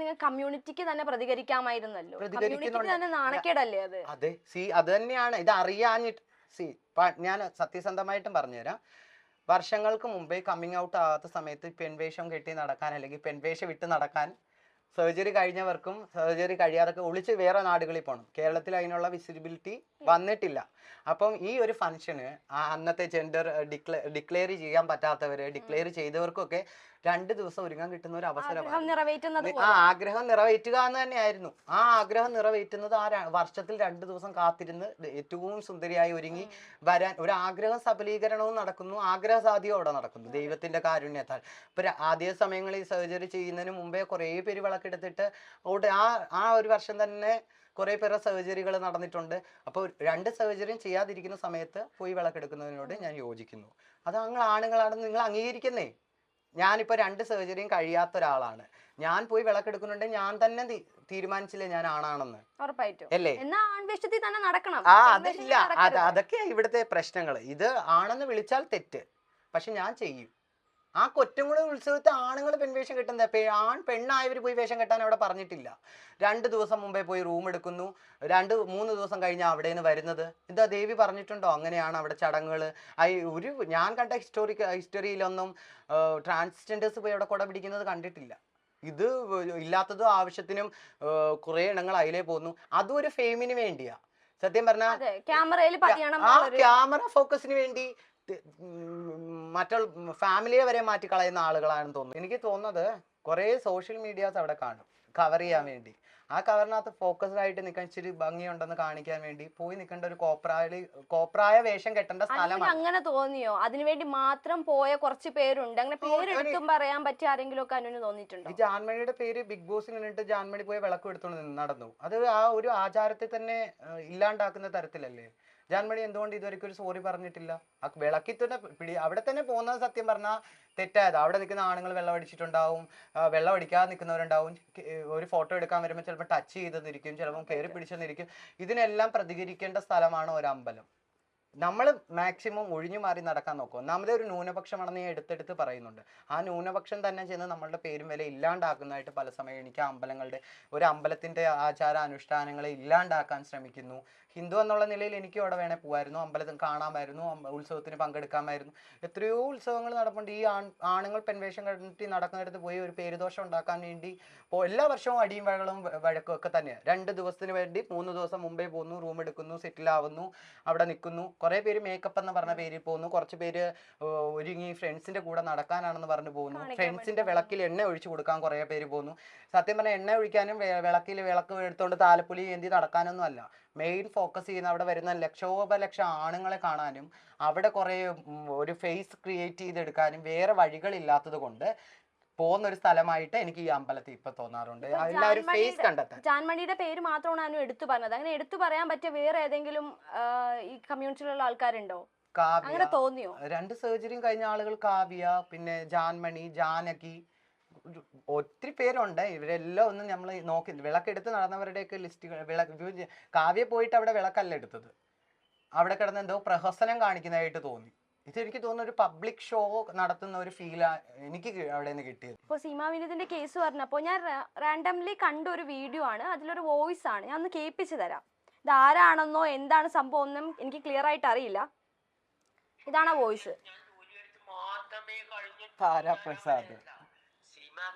നിങ്ങൾ കമ്മ്യൂണിറ്റിക്ക് തന്നെ പ്രതികരിക്കാമായിരുന്നല്ലോ. കമ്മ്യൂണിറ്റിക്ക് തന്നെ നാണക്കേടല്ലേ അത്? അതെ. സി അത് തന്നെയാണ്. ഇത് അറിയാഞ്ഞിട്ട് സി ഞാൻ സത്യസന്ധമായിട്ടും പറഞ്ഞുതരാം. വർഷങ്ങൾക്ക് മുമ്പേ കമ്മിങ് ഔട്ട് ആവാത്ത സമയത്ത് പെൺവേഷം കെട്ടി നടക്കാൻ അല്ലെങ്കിൽ പെൺവേഷം വിട്ട് നടക്കാൻ സർജറി കഴിഞ്ഞവർക്കും സർജറി കഴിയാതൊക്കെ ഒളിച്ച് വേറെ നാടുകളിൽ പോകണം കേരളത്തിൽ അതിനുള്ള വിസിബിലിറ്റി വന്നിട്ടില്ല. അപ്പം ഈ ഒരു ഫംഗ്ഷന് അന്നത്തെ ജെൻഡർ ഡിക്ലെയർ ചെയ്യാൻ പറ്റാത്തവര് ഡിക്ലെയർ ചെയ്തവർക്കൊക്കെ രണ്ട് ദിവസം ഒരുങ്ങാൻ കിട്ടുന്ന ഒരു അവസരമാണ്. ആ ആഗ്രഹം നിറവേറ്റുക എന്ന് തന്നെയായിരുന്നു. ആ ആഗ്രഹം നിറവേറ്റുന്നത് ആ വർഷത്തിൽ രണ്ട് ദിവസം കാത്തിരുന്ന് ഏറ്റവും സുന്ദരിയായി ഒരുങ്ങി വരാൻ ഒരു ആഗ്രഹ സബലീകരണവും നടക്കുന്നു ആഗ്രഹ സാധ്യവും അവിടെ നടക്കുന്നു ദൈവത്തിന്റെ കാരുണ്യത്താൽ. ഇപ്പൊ ആദ്യ സമയങ്ങളിൽ സർജറി ചെയ്യുന്നതിന് മുമ്പേ കുറേ പേര് വിളക്കെടുത്തിട്ട് അവിടെ ആ ആ ഒരു വർഷം തന്നെ കുറേ പേരുടെ സർജറികൾ നടന്നിട്ടുണ്ട്. അപ്പോൾ രണ്ട് സർജറിയും ചെയ്യാതിരിക്കുന്ന സമയത്ത് പോയി വിളക്കെടുക്കുന്നതിനോട് ഞാൻ യോജിക്കുന്നു. അത് നിങ്ങൾ ആണുങ്ങളാണെന്ന് നിങ്ങൾ അംഗീകരിക്കുന്നേ? ഞാനിപ്പോൾ രണ്ട് സർജറിയും കഴിയാത്ത ഒരാളാണ് ഞാൻ പോയി വിളക്കെടുക്കുന്നുണ്ടെങ്കിൽ ഞാൻ തന്നെ തീരുമാനിച്ചില്ലേ ഞാൻ ആണാണെന്ന്? അല്ലേ? ആ അതില്ല. അതൊക്കെയാ ഇവിടുത്തെ പ്രശ്നങ്ങൾ ഇത് ആണെന്ന് വിളിച്ചാൽ തെറ്റ്. പക്ഷെ ഞാൻ ചെയ്യും. ആ കൊറ്റംകുള ഉത്സവത്തെ ആണുങ്ങൾ പെൺവേഷം കെട്ടുന്നത്. ആൺ പെണ്ണായവർ പോയി വേഷം കെട്ടാൻ അവിടെ പറഞ്ഞിട്ടില്ല. രണ്ട് ദിവസം മുമ്പേ പോയി റൂം എടുക്കുന്നു. രണ്ട് മൂന്ന് ദിവസം കഴിഞ്ഞാൽ അവിടെ നിന്ന് വരുന്നത്. എന്താ ദേവി പറഞ്ഞിട്ടുണ്ടോ? അങ്ങനെയാണ് അവിടെ ചടങ്ങുകൾ ഒരു ഞാൻ കണ്ട ഹിസ്റ്റോറിക്ക് ഹിസ്റ്ററിയിലൊന്നും ട്രാൻസ്ജെൻഡേഴ്സ് പോയി അവിടെ കുട പിടിക്കുന്നത് കണ്ടിട്ടില്ല. ഇത് ഇല്ലാത്തതും ആവശ്യത്തിനും കുറേ ഇണങ്ങൾ അതിലേ പോകുന്നു അതും ഒരു ഫെയിമിന് വേണ്ടിയാ. സത്യം പറഞ്ഞാൽ ക്യാമറയിൽ ആ ക്യാമറ ഫോക്കസിന് വേണ്ടി മറ്റുള്ള ഫാമിലിയെ വരെ മാറ്റി കളയുന്ന ആളുകളാണെന്ന് തോന്നുന്നു. എനിക്ക് തോന്നുന്നത് കുറേ സോഷ്യൽ മീഡിയാസ് അവിടെ കാണും. കവർ ചെയ്യാൻ വേണ്ടി. ആ കവറിനകത്ത് ഫോക്കസ്ഡ് ആയിട്ട് നിൽക്കാൻ ഇച്ചിരി ഭംഗിയുണ്ടെന്ന് കാണിക്കാൻ വേണ്ടി പോയി നിൽക്കേണ്ട ഒരു കോപ്രായ കോപ്രായ വേഷം കെട്ടേണ്ട സ്ഥലമാണ്. അങ്ങനെ തോന്നിയോ? അതിനുവേണ്ടി മാത്രം പോയ കുറച്ച് പേരുണ്ട്. അങ്ങനെ പേരെടുത്തും പറയാൻ പറ്റിയ ആരെങ്കിലും ഒക്കെ അനുവിന് തോന്നിയിട്ടുണ്ടോ? ഈ ജാൻമണിയുടെ പേര് ബിഗ് ബോസിൽ നിന്നിട്ട് ജാൻമണി പോയി വിളക്ക് എടുത്തോണ്ട് നിന്ന് നടന്നു. അത് ആ ഒരു ആചാരത്തെ തന്നെ ഇല്ലാണ്ടാക്കുന്ന തരത്തിലല്ലേ? ജാൻമണി എന്തുകൊണ്ട് ഇതുവരെയ്ക്കും ഒരു സോറി പറഞ്ഞിട്ടില്ല? ആ വിളക്കി തന്നെ പിടി അവിടെ തന്നെ പോകുന്നത് സത്യം പറഞ്ഞാൽ തെറ്റായത്. അവിടെ നിൽക്കുന്ന ആണുങ്ങൾ വെള്ളം അടിച്ചിട്ടുണ്ടാവും. വെള്ളം അടിക്കാതെ നിൽക്കുന്നവരുണ്ടാവും. ഒരു ഫോട്ടോ എടുക്കാൻ വരുമ്പോൾ ചിലപ്പോൾ ടച്ച് ചെയ്തെന്നിരിക്കും. ചിലപ്പോൾ കയറി പിടിച്ചെന്നിരിക്കും. ഇതിനെല്ലാം പ്രതികരിക്കേണ്ട സ്ഥലമാണ് ഒരു അമ്പലം. നമ്മൾ മാക്സിമം ഒഴിഞ്ഞു മാറി നടക്കാൻ നോക്കും. ഒന്നാമതേ ഒരു ന്യൂനപക്ഷമാണെന്ന് ഞാൻ എടുത്തെടുത്ത് പറയുന്നുണ്ട്. ആ ന്യൂനപക്ഷം തന്നെ ചെന്ന് നമ്മളുടെ പേരും വില ഇല്ലാണ്ടാക്കുന്നതായിട്ട് പല സമയം എനിക്ക് അമ്പലങ്ങളുടെ ഒരു അമ്പലത്തിന്റെ ആചാര അനുഷ്ഠാനങ്ങളെ ഇല്ലാണ്ടാക്കാൻ ശ്രമിക്കുന്നു. ഹിന്ദു എന്നുള്ള നിലയിൽ എനിക്കും അവിടെ വേണേൽ പോകായിരുന്നു അമ്പലത്തിൽ കാണാമായിരുന്നു. ഉത്സവത്തിന് പങ്കെടുക്കാമായിരുന്നു. എത്രയോ ഉത്സവങ്ങൾ നടപ്പുണ്ട്. ഈ ആൺ ആണുങ്ങൾ പെൺവേഷം കെട്ടി നടക്കുന്നിടത്ത് പോയി ഒരു പേരുദോഷം ഉണ്ടാക്കാൻ വേണ്ടി എല്ലാ വർഷവും അടിയും വഴകളും വഴക്കും ഒക്കെ തന്നെയാണ് രണ്ട് ദിവസത്തിന് വേണ്ടി മൂന്ന് ദിവസം മുമ്പേ പോകുന്നു റൂം എടുക്കുന്നു സെറ്റിൽ ആവുന്നു അവിടെ നിൽക്കുന്നു. കുറേ പേര് മേക്കപ്പ് എന്ന് പറഞ്ഞ പേരിൽ പോകുന്നു കുറച്ച് പേര് ഒരുങ്ങി ഫ്രണ്ട്സിന്റെ കൂടെ നടക്കാനാണെന്ന് പറഞ്ഞു പോകുന്നു ഫ്രണ്ട്സിന്റെ വിളക്കിൽ എണ്ണ ഒഴിച്ചു കൊടുക്കാൻ കുറേ പേര് പോകുന്നു സത്യം പറഞ്ഞാൽ എണ്ണ ഒഴിക്കാനും വിളക്കിൽ വിളക്ക് എടുത്തുകൊണ്ട് താലപ്പൊലി ഏന്തി നടക്കാനൊന്നും അല്ല. മെയിൻ ഫോക്കസ് ചെയ്യുന്ന അവിടെ വരുന്ന ലക്ഷോപലക്ഷം ആണുങ്ങളെ കാണാനും അവിടെ കുറേ ഒരു ഫേസ് ക്രിയേറ്റ് ചെയ്തെടുക്കാനും വേറെ വഴികളില്ലാത്തത് കൊണ്ട് പോകുന്ന ഒരു സ്ഥലമായിട്ട് എനിക്ക് ഈ അമ്പലത്തിൽ ഇപ്പൊ തോന്നാറുണ്ട്. എല്ലാവരും ഫേസ് ജാൻമണിയുടെ- കണ്ടെത്താൻ. ജാൻമണിയുടെ പേര് മാത്രമാണ് അനു എടുത്തു പറഞ്ഞത്. അങ്ങനെ എടുത്തു പറയാൻ പറ്റിയ വേറെ ഏതെങ്കിലും ഈ കമ്മ്യൂണിറ്റിയിലുള്ള ആൾക്കാരുണ്ടോ? കാവ്യ. അങ്ങനെ തോന്നിയോ? രണ്ട് സർജറിയും കഴിഞ്ഞ ആളുകൾ കാവ്യ പിന്നെ ജാൻമണി ജാനകി ഒത്തിരി പേരുണ്ട് ഇവരെല്ലാം ഒന്നും നമ്മൾ നോക്കി വിളക്കെടുത്ത് നടന്നവരുടെയൊക്കെ ലിസ്റ്റുകൾ വിളക്ക് കാവ്യ പോയിട്ട് അവിടെ വിളക്കല്ല എടുത്തത്. അവിടെ കിടന്ന് എന്തോ പ്രഹസനം കാണിക്കുന്നതായിട്ട് തോന്നി. ഇത് എനിക്ക് തോന്നുന്നു ഒരു പബ്ലിക് ഷോ നടത്തുന്ന ഒരു ഫീലാ എനിക്ക് അവിടെ നിന്ന് കിട്ടിയത്. ഇപ്പോൾ സീമാ വിനീതിന്റെ കേസ് പറഞ്ഞപ്പോൾ ഞാൻ റാൻഡംലി കണ്ട ഒരു വീഡിയോ ആണ്. അതിലൊരു വോയിസ് ആണ്. ഞാൻ ഒന്ന് കേൾപ്പിച്ചു തരാം. ഇത് ആരാണെന്നോ എന്താണ് സംഭവം ഒന്നും എനിക്ക് ക്ലിയർ ആയിട്ട് അറിയില്ല. ഇതാണ് ആ വോയിസ് ഞാൻ ജോലിയെടുത്ത് മാത്രമേ കഴിഞ്ഞിട്ടുള്ളൂ. താരാപ്രസാദ്. സീമാ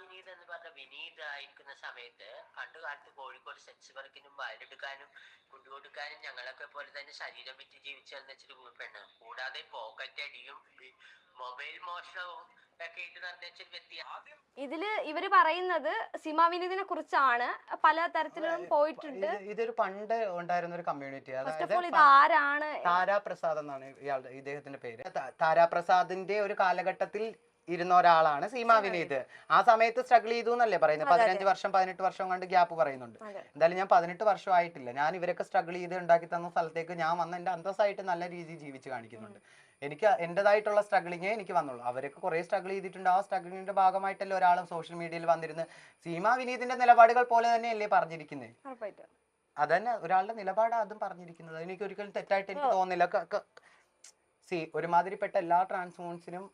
വിനീത് ആയിരിക്കുന്ന പറഞ്ഞ വിനീത് അയക്കുന്ന സമയത്ത് പണ്ട് കാലത്ത് കോഴിക്കോട് സെക്സ് വർക്കിനും വയലെടുക്കാനും കുണ്ടുകൊടുക്കാനും ഞങ്ങളൊക്കെ പോലെ തന്നെ ശരീരം വിറ്റ് ജീവിച്ചെന്ന് വെച്ചിട്ട് പെണ്ണ്. കൂടാതെ പോക്കറ്റ് അടിയും മൊബൈൽ മോഷണവും ഇതിൽ ഇവർ പറയുന്നത് സീമാ വിനീതിനെ കുറിച്ചാണ്. പല തരത്തിലും പോയിട്ടുണ്ട്. ഇത് ഇതൊരു പണ്ട് ഉണ്ടായിരുന്ന ഒരു കമ്മ്യൂണിറ്റി അതായത് ഇത് ആരാണ്? താരാപ്രസാദ് എന്നാണ് ഇയാളുടെ ഇദ്ദേഹത്തിന്റെ പേര്. താരാപ്രസാദിന്റെ ഒരു കാലഘട്ടത്തിൽ ഇരുന്ന ഒരാളാണ് സീമാ വിനീത്. ആ സമയത്ത് സ്ട്രഗിൾ ചെയ്തു എന്നല്ലേ പറയുന്നത്. പതിനഞ്ച് വർഷം പതിനെട്ട് വർഷം കണ്ട് ഗ്യാപ്പ് പറയുന്നുണ്ട്. എന്തായാലും ഞാൻ പതിനെട്ട് വർഷം ആയിട്ടില്ല ഞാൻ ഇവരൊക്കെ സ്ട്രഗിൾ ചെയ്ത് ഉണ്ടാക്കി തന്ന സ്ഥലത്തേക്ക് ഞാൻ വന്ന എന്റെ അന്തസ്സായിട്ട് നല്ല രീതിയിൽ ജീവിച്ച് കാണിക്കുന്നുണ്ട്. എനിക്ക് എന്റേതായിട്ടുള്ള സ്ട്രഗിളിങ്ങേ എനിക്ക് വന്നുള്ളൂ. അവരൊക്കെ കുറെ സ്ട്രഗിൾ ചെയ്തിട്ടുണ്ട്. ആ സ്ട്രഗിളിന്റെ ഭാഗമായിട്ടല്ലേ ഒരാളും സോഷ്യൽ മീഡിയയിൽ വന്നിരുന്ന് സീമാ വിനീതിന്റെ നിലപാടുകൾ പോലെ തന്നെയല്ലേ പറഞ്ഞിരിക്കുന്നത് അതന്നെ ഒരാളുടെ നിലപാട് അതും പറഞ്ഞിരിക്കുന്നത്. എനിക്ക് ഒരിക്കലും തെറ്റായിട്ട് എനിക്ക് തോന്നുന്നില്ല. സി ഒരുമാതിരിപ്പെട്ട എല്ലാ ട്രാൻസ്ഫോൺസിനും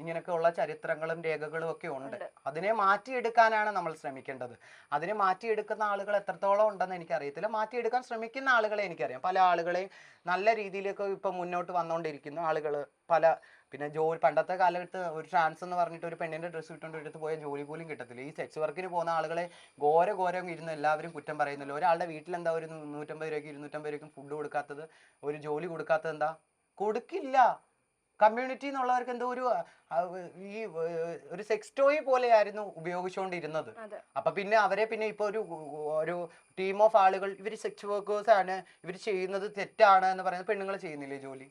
ഇങ്ങനെയൊക്കെ ഉള്ള ചരിത്രങ്ങളും രേഖകളും ഒക്കെ ഉണ്ട്. അതിനെ മാറ്റിയെടുക്കാനാണ് നമ്മൾ ശ്രമിക്കേണ്ടത്. അതിനെ മാറ്റിയെടുക്കുന്ന ആളുകൾ എത്രത്തോളം ഉണ്ടെന്ന് എനിക്കറിയത്തില്ല. മാറ്റിയെടുക്കാൻ ശ്രമിക്കുന്ന ആളുകളെ എനിക്കറിയാം. പല ആളുകളെയും നല്ല രീതിയിലൊക്കെ ഇപ്പൊ മുന്നോട്ട് വന്നുകൊണ്ടിരിക്കുന്നു ആളുകൾ പല പിന്നെ ജോലി പണ്ടത്തെ കാലത്ത് ഒരു ട്രാൻസ് എന്ന് പറഞ്ഞിട്ട് ഒരു പെണ്ണിന്റെ ഡ്രസ്സ് ഇട്ടുകൊണ്ട് എടുത്ത് പോയ ജോലി പോലും കിട്ടത്തില്ല. ഈ സെക്സ് വർക്കിന് പോകുന്ന ആളുകളെ ഘോര ഘോരം ഇരുന്ന് എല്ലാവരും കുറ്റം പറയുന്നില്ല. ഒരാളുടെ വീട്ടിൽ എന്താ ഒരു നൂറ്റമ്പത് രൂപയ്ക്ക് ഇരുന്നൂറ്റമ്പത് രൂപയ്ക്കും ഫുഡ് കൊടുക്കാത്തത്? ഒരു ജോലി കൊടുക്കാത്തത് എന്താ? കൊടുക്കില്ല. കമ്മ്യൂണിറ്റി എന്നുള്ളവർക്ക് എന്തോ ഒരു ഈ ഒരു സെക്സ് ടോയ് പോലെയായിരുന്നു ഉപയോഗിച്ചുകൊണ്ടിരുന്നത്. അപ്പൊ പിന്നെ അവരെ പിന്നെ ഇപ്പൊ ഒരു ഒരു ടീം ഓഫ് ആളുകൾ ഇവർ സെക്സ് വർക്കേഴ്സ് ആണ്. ഇവർ ചെയ്യുന്നത് തെറ്റാണ് എന്ന് പറയുന്നത് പെണ്ണുങ്ങൾ ചെയ്യുന്നില്ലേ ജോലി?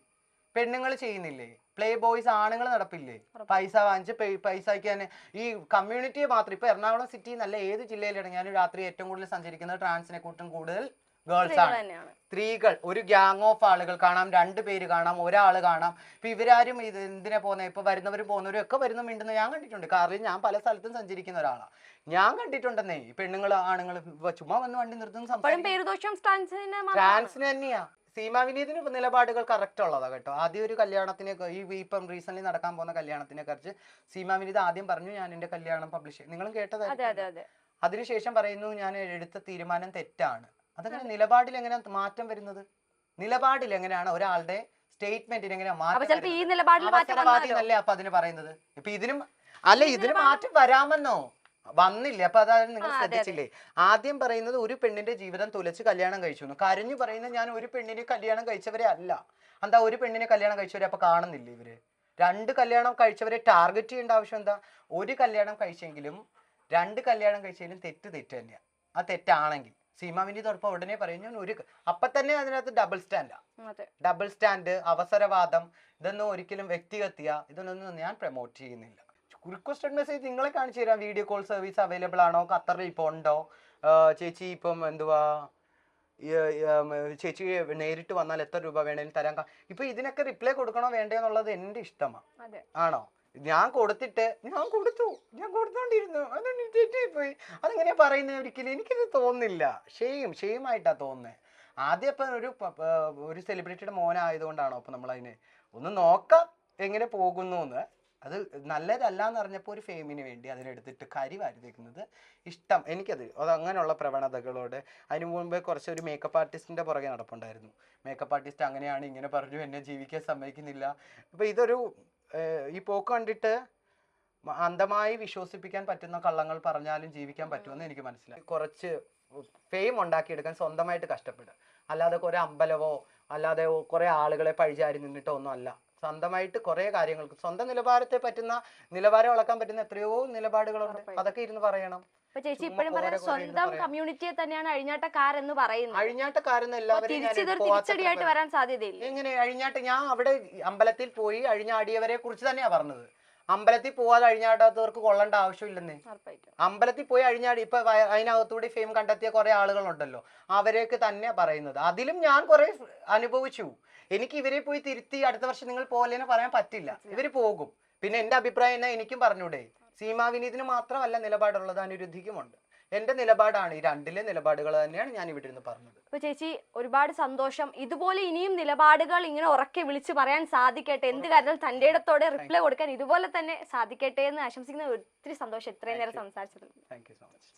പെണ്ണുങ്ങൾ ചെയ്യുന്നില്ലേ? പ്ലേ ബോയ്സ് ആണുങ്ങൾ നടപ്പില്ലേ? പൈസ വാങ്ങിച്ച് പൈസ പൈസയ്ക്ക് തന്നെ ഈ കമ്മ്യൂണിറ്റിയെ മാത്രം. ഇപ്പൊ എറണാകുളം സിറ്റി നല്ല ഏത് ജില്ലയിലാണ് ഞാൻ രാത്രി ഏറ്റവും കൂടുതൽ സഞ്ചരിക്കുന്നത്? ട്രാൻസിനെ കൂട്ടും കൂടുതൽ. ഗേൾസ് ആണ്. സ്ത്രീകൾ ഒരു ഗ്യാങ് ഓഫ് ആളുകൾ കാണാം രണ്ട് പേര് കാണാം ഒരാൾ കാണാം. ഇപ്പൊ ഇവരാരും ഇത് എന്തിനാ പോകുന്നത് ഇപ്പൊ വരുന്നവരും പോകുന്നവരും ഒക്കെ വരുന്ന മിണ്ടുന്ന ഞാൻ കണ്ടിട്ടുണ്ട്. കാറിൽ ഞാൻ പല സ്ഥലത്തും സഞ്ചരിക്കുന്ന ഒരാളാണ് ഞാൻ കണ്ടിട്ടുണ്ടെന്നേ ഈ പെണ്ണുങ്ങൾ ആണുങ്ങൾ ചുമ്മാ വന്ന് വണ്ടി നിർത്തുന്ന ഫ്രാൻസിന് ട്രാൻസിന് തന്നെയാ. സീമാ വിനീതിന് നിലപാടുകൾ കറക്റ്റ് ഉള്ളതാ കേട്ടോ. ആദ്യം ഒരു കല്യാണത്തിനെ ഈ ഇപ്പം റീസെന്റ് നടക്കാൻ പോകുന്ന കല്യാണത്തിനെ കുറിച്ച് സീമാ വിനീത് ആദ്യം പറഞ്ഞു ഞാൻ എന്റെ കല്യാണം പബ്ലിഷ് ചെയ്യും. നിങ്ങളും അതെ. അതിനുശേഷം പറയുന്നു ഞാൻ എടുത്ത തീരുമാനം തെറ്റാണ്. അതങ്ങനെ നിലപാടിൽ എങ്ങനെ മാറ്റം വരുന്നത്? നിലപാടിൽ എങ്ങനെയാണ് ഒരാളുടെ സ്റ്റേറ്റ്മെന്റിന് എങ്ങനെ അപ്പൊ അതിന് പറയുന്നത്? ഇപ്പൊ ഇതിനും അല്ല ഇതിന് മാറ്റം വരാമെന്നോ? വന്നില്ല? അപ്പൊ അതായത് നിങ്ങൾ. ശ്രദ്ധിച്ചില്ലേ? ആദ്യം പറയുന്നത് ഒരു പെണ്ണിന്റെ ജീവിതം തുലച്ച് കല്യാണം കഴിച്ചു കരഞ്ഞു പറയുന്നത് ഞാൻ ഒരു പെണ്ണിനെ കല്യാണം കഴിച്ചവരെ അല്ല. എന്താ ഒരു പെണ്ണിനെ കല്യാണം കഴിച്ചവരെ അപ്പൊ കാണുന്നില്ല ഇവർ? രണ്ട് കല്യാണം കഴിച്ചവരെ ടാർഗറ്റ് ചെയ്യേണ്ട ആവശ്യം എന്താ? ഒരു കല്യാണം കഴിച്ചെങ്കിലും രണ്ട് കല്യാണം കഴിച്ചെങ്കിലും തെറ്റ് തെറ്റ് തന്നെയാ. ആ തെറ്റാണെങ്കിൽ. സീമാ തുറപ്പ് ഉടനെ പറയും ഞാൻ ഒരു അപ്പൊ തന്നെ അതിനകത്ത് ഡബിൾ സ്റ്റാൻഡാ ഡബിൾ സ്റ്റാൻഡ് അവസരവാദം ഇതൊന്നും ഒരിക്കലും വ്യക്തിഗതിയ ഇതൊന്നും ഞാൻ പ്രൊമോട്ട് ചെയ്യുന്നില്ല. റിക്വസ്റ്റഡ് മെസ്സേജ് നിങ്ങളെ കാണിച്ചു തരാം. വീഡിയോ കോൾ സർവീസ് അവൈലബിൾ ആണോ? ഖത്തറിൽ ഇപ്പോൾ ഉണ്ടോ? ചേച്ചി ഇപ്പം എന്തുവാ? ചേച്ചി നേരിട്ട് വന്നാൽ എത്ര രൂപ വേണേലും തരാൻ ഇപ്പൊ ഇതിനൊക്കെ റിപ്ലൈ കൊടുക്കണോ എന്നുള്ളത് എന്റെ ഇഷ്ടമാണ് ആണോ? ഞാൻ കൊടുത്തിട്ട് ഞാൻ കൊടുത്തു. ഞാൻ കൊടുത്തോണ്ടിരുന്നു. അതാണ് തെറ്റിപ്പോയി. അതെങ്ങനെയാ പറയുന്നത് ഒരിക്കലും എനിക്കിത് തോന്നുന്നില്ല. ഷെയിം ഷെയിം ആയിട്ടാ തോന്നുന്നത് ആദ്യം ഒരു ഒരു സെലിബ്രിറ്റിയുടെ മോനായതുകൊണ്ടാണോ അപ്പൊ നമ്മളതിന്? ഒന്ന് നോക്കാം എങ്ങനെ പോകുന്നു എന്ന് അത് നല്ലതല്ല എന്ന് അറിഞ്ഞപ്പോൾ ഒരു ഫെയിമിന് വേണ്ടി അതിനെടുത്തിട്ട് കരി വാരിതേക്കുന്നത് ഇഷ്ടം. എനിക്കത് അത് അങ്ങനെയുള്ള പ്രവണതകളോട്. അതിന് മുമ്പ് കുറച്ച് ഒരു മേക്കപ്പ് ആർട്ടിസ്റ്റിന്റെ പുറകെ നടപ്പുണ്ടായിരുന്നു. മേക്കപ്പ് ആർട്ടിസ്റ്റ് അങ്ങനെയാണ് ഇങ്ങനെ പറഞ്ഞു എന്നെ ജീവിക്കാൻ സമ്മതിക്കുന്നില്ല. അപ്പോൾ ഇതൊരു ഈ പോക്ക് കണ്ടിട്ട് അന്ധമായി വിശ്വസിപ്പിക്കാൻ പറ്റുന്ന കള്ളങ്ങൾ പറഞ്ഞാലും ജീവിക്കാൻ പറ്റുമെന്ന് എനിക്ക് മനസ്സിലായി. കുറച്ച് ഫെയിം ഉണ്ടാക്കിയെടുക്കാൻ സ്വന്തമായിട്ട് കഷ്ടപ്പെടുക. അല്ലാതെ കുറെ അമ്പലവോ അല്ലാതെ കുറെ ആളുകളെ പഴിചാരി നിന്നിട്ടോ ഒന്നും അല്ല. സ്വന്തമായിട്ട് കുറെ കാര്യങ്ങൾക്ക് സ്വന്തം നിലവാരത്തെ പറ്റുന്ന നിലവാരം ഇളക്കാൻ പറ്റുന്ന എത്രയോ നിലപാടുകളുണ്ട്. അതൊക്കെ ഇരുന്ന് പറയണം. അപ്പൊ ചേച്ചി ഇപ്പോഴും പറയാം കോരെ കോരെ ഇരുന്ന് സ്വന്തം കമ്മ്യൂണിറ്റിയെ തന്നെയാണ് അഴിഞ്ഞാട്ടക്കാർ എന്ന് പറയുന്നത്. അഴിഞ്ഞാട്ടക്കാരെന്ന് അപ്പൊ എല്ലാവരും തിരിച്ചടിയായിട്ട് വരാൻ സാധ്യതയില്ല? എങ്ങനെ? അഴിഞ്ഞാട്ട് ഞാൻ അവിടെ അമ്പലത്തിൽ പോയി അഴിഞ്ഞാടിയവരെ കുറിച്ച് തന്നെയാ പറഞ്ഞത്. അമ്പലത്തിൽ പോവാതെ അഴിഞ്ഞാടാത്തവർക്ക് കൊള്ളേണ്ട ആവശ്യമില്ലെന്നേ. അമ്പലത്തിൽ പോയി അഴിഞ്ഞാടി ഇപ്പൊ അതിനകത്തുകൂടി ഫെയിം കണ്ടെത്തിയ കുറെ ആളുകളുണ്ടല്ലോ. അവരെയൊക്കെ തന്നെ പറയുന്നത്. അതിലും ഞാൻ കുറെ അനുഭവിച്ചു. എനിക്ക് ഇവരെ പോയി തിരുത്തി അടുത്ത വർഷം നിങ്ങൾ പോലെ പറയാൻ പറ്റില്ല. ഇവർ പോകും. പിന്നെ എന്റെ അഭിപ്രായം എന്നാ എനിക്കും പറഞ്ഞൂടെ. സീമാ വിനീതിന് മാത്രമല്ല നിലപാടുള്ളത് അനിരുദ്ധിക്കുമുണ്ട്. എന്റെ നിലപാടാണ്. ഈ രണ്ടിലെ നിലപാടുകൾ തന്നെയാണ് ഞാൻ ഇവിടെ നിന്ന് പറഞ്ഞത്. അപ്പൊ ചേച്ചി ഒരുപാട് സന്തോഷം. ഇതുപോലെ ഇനിയും നിലപാടുകൾ ഇങ്ങനെ ഉറക്കെ വിളിച്ച് പറയാൻ സാധിക്കട്ടെ? എന്ത് കാര്യത്തിൽ തന്റെ ഇടത്തോടെ റിപ്ലൈ കൊടുക്കാൻ ഇതുപോലെ തന്നെ സാധിക്കട്ടെ എന്ന് ആശംസിക്കുന്ന ഒത്തിരി സന്തോഷം. ഇത്രയും നേരം സംസാരിച്ചത് താങ്ക് യു സോ മച്ച്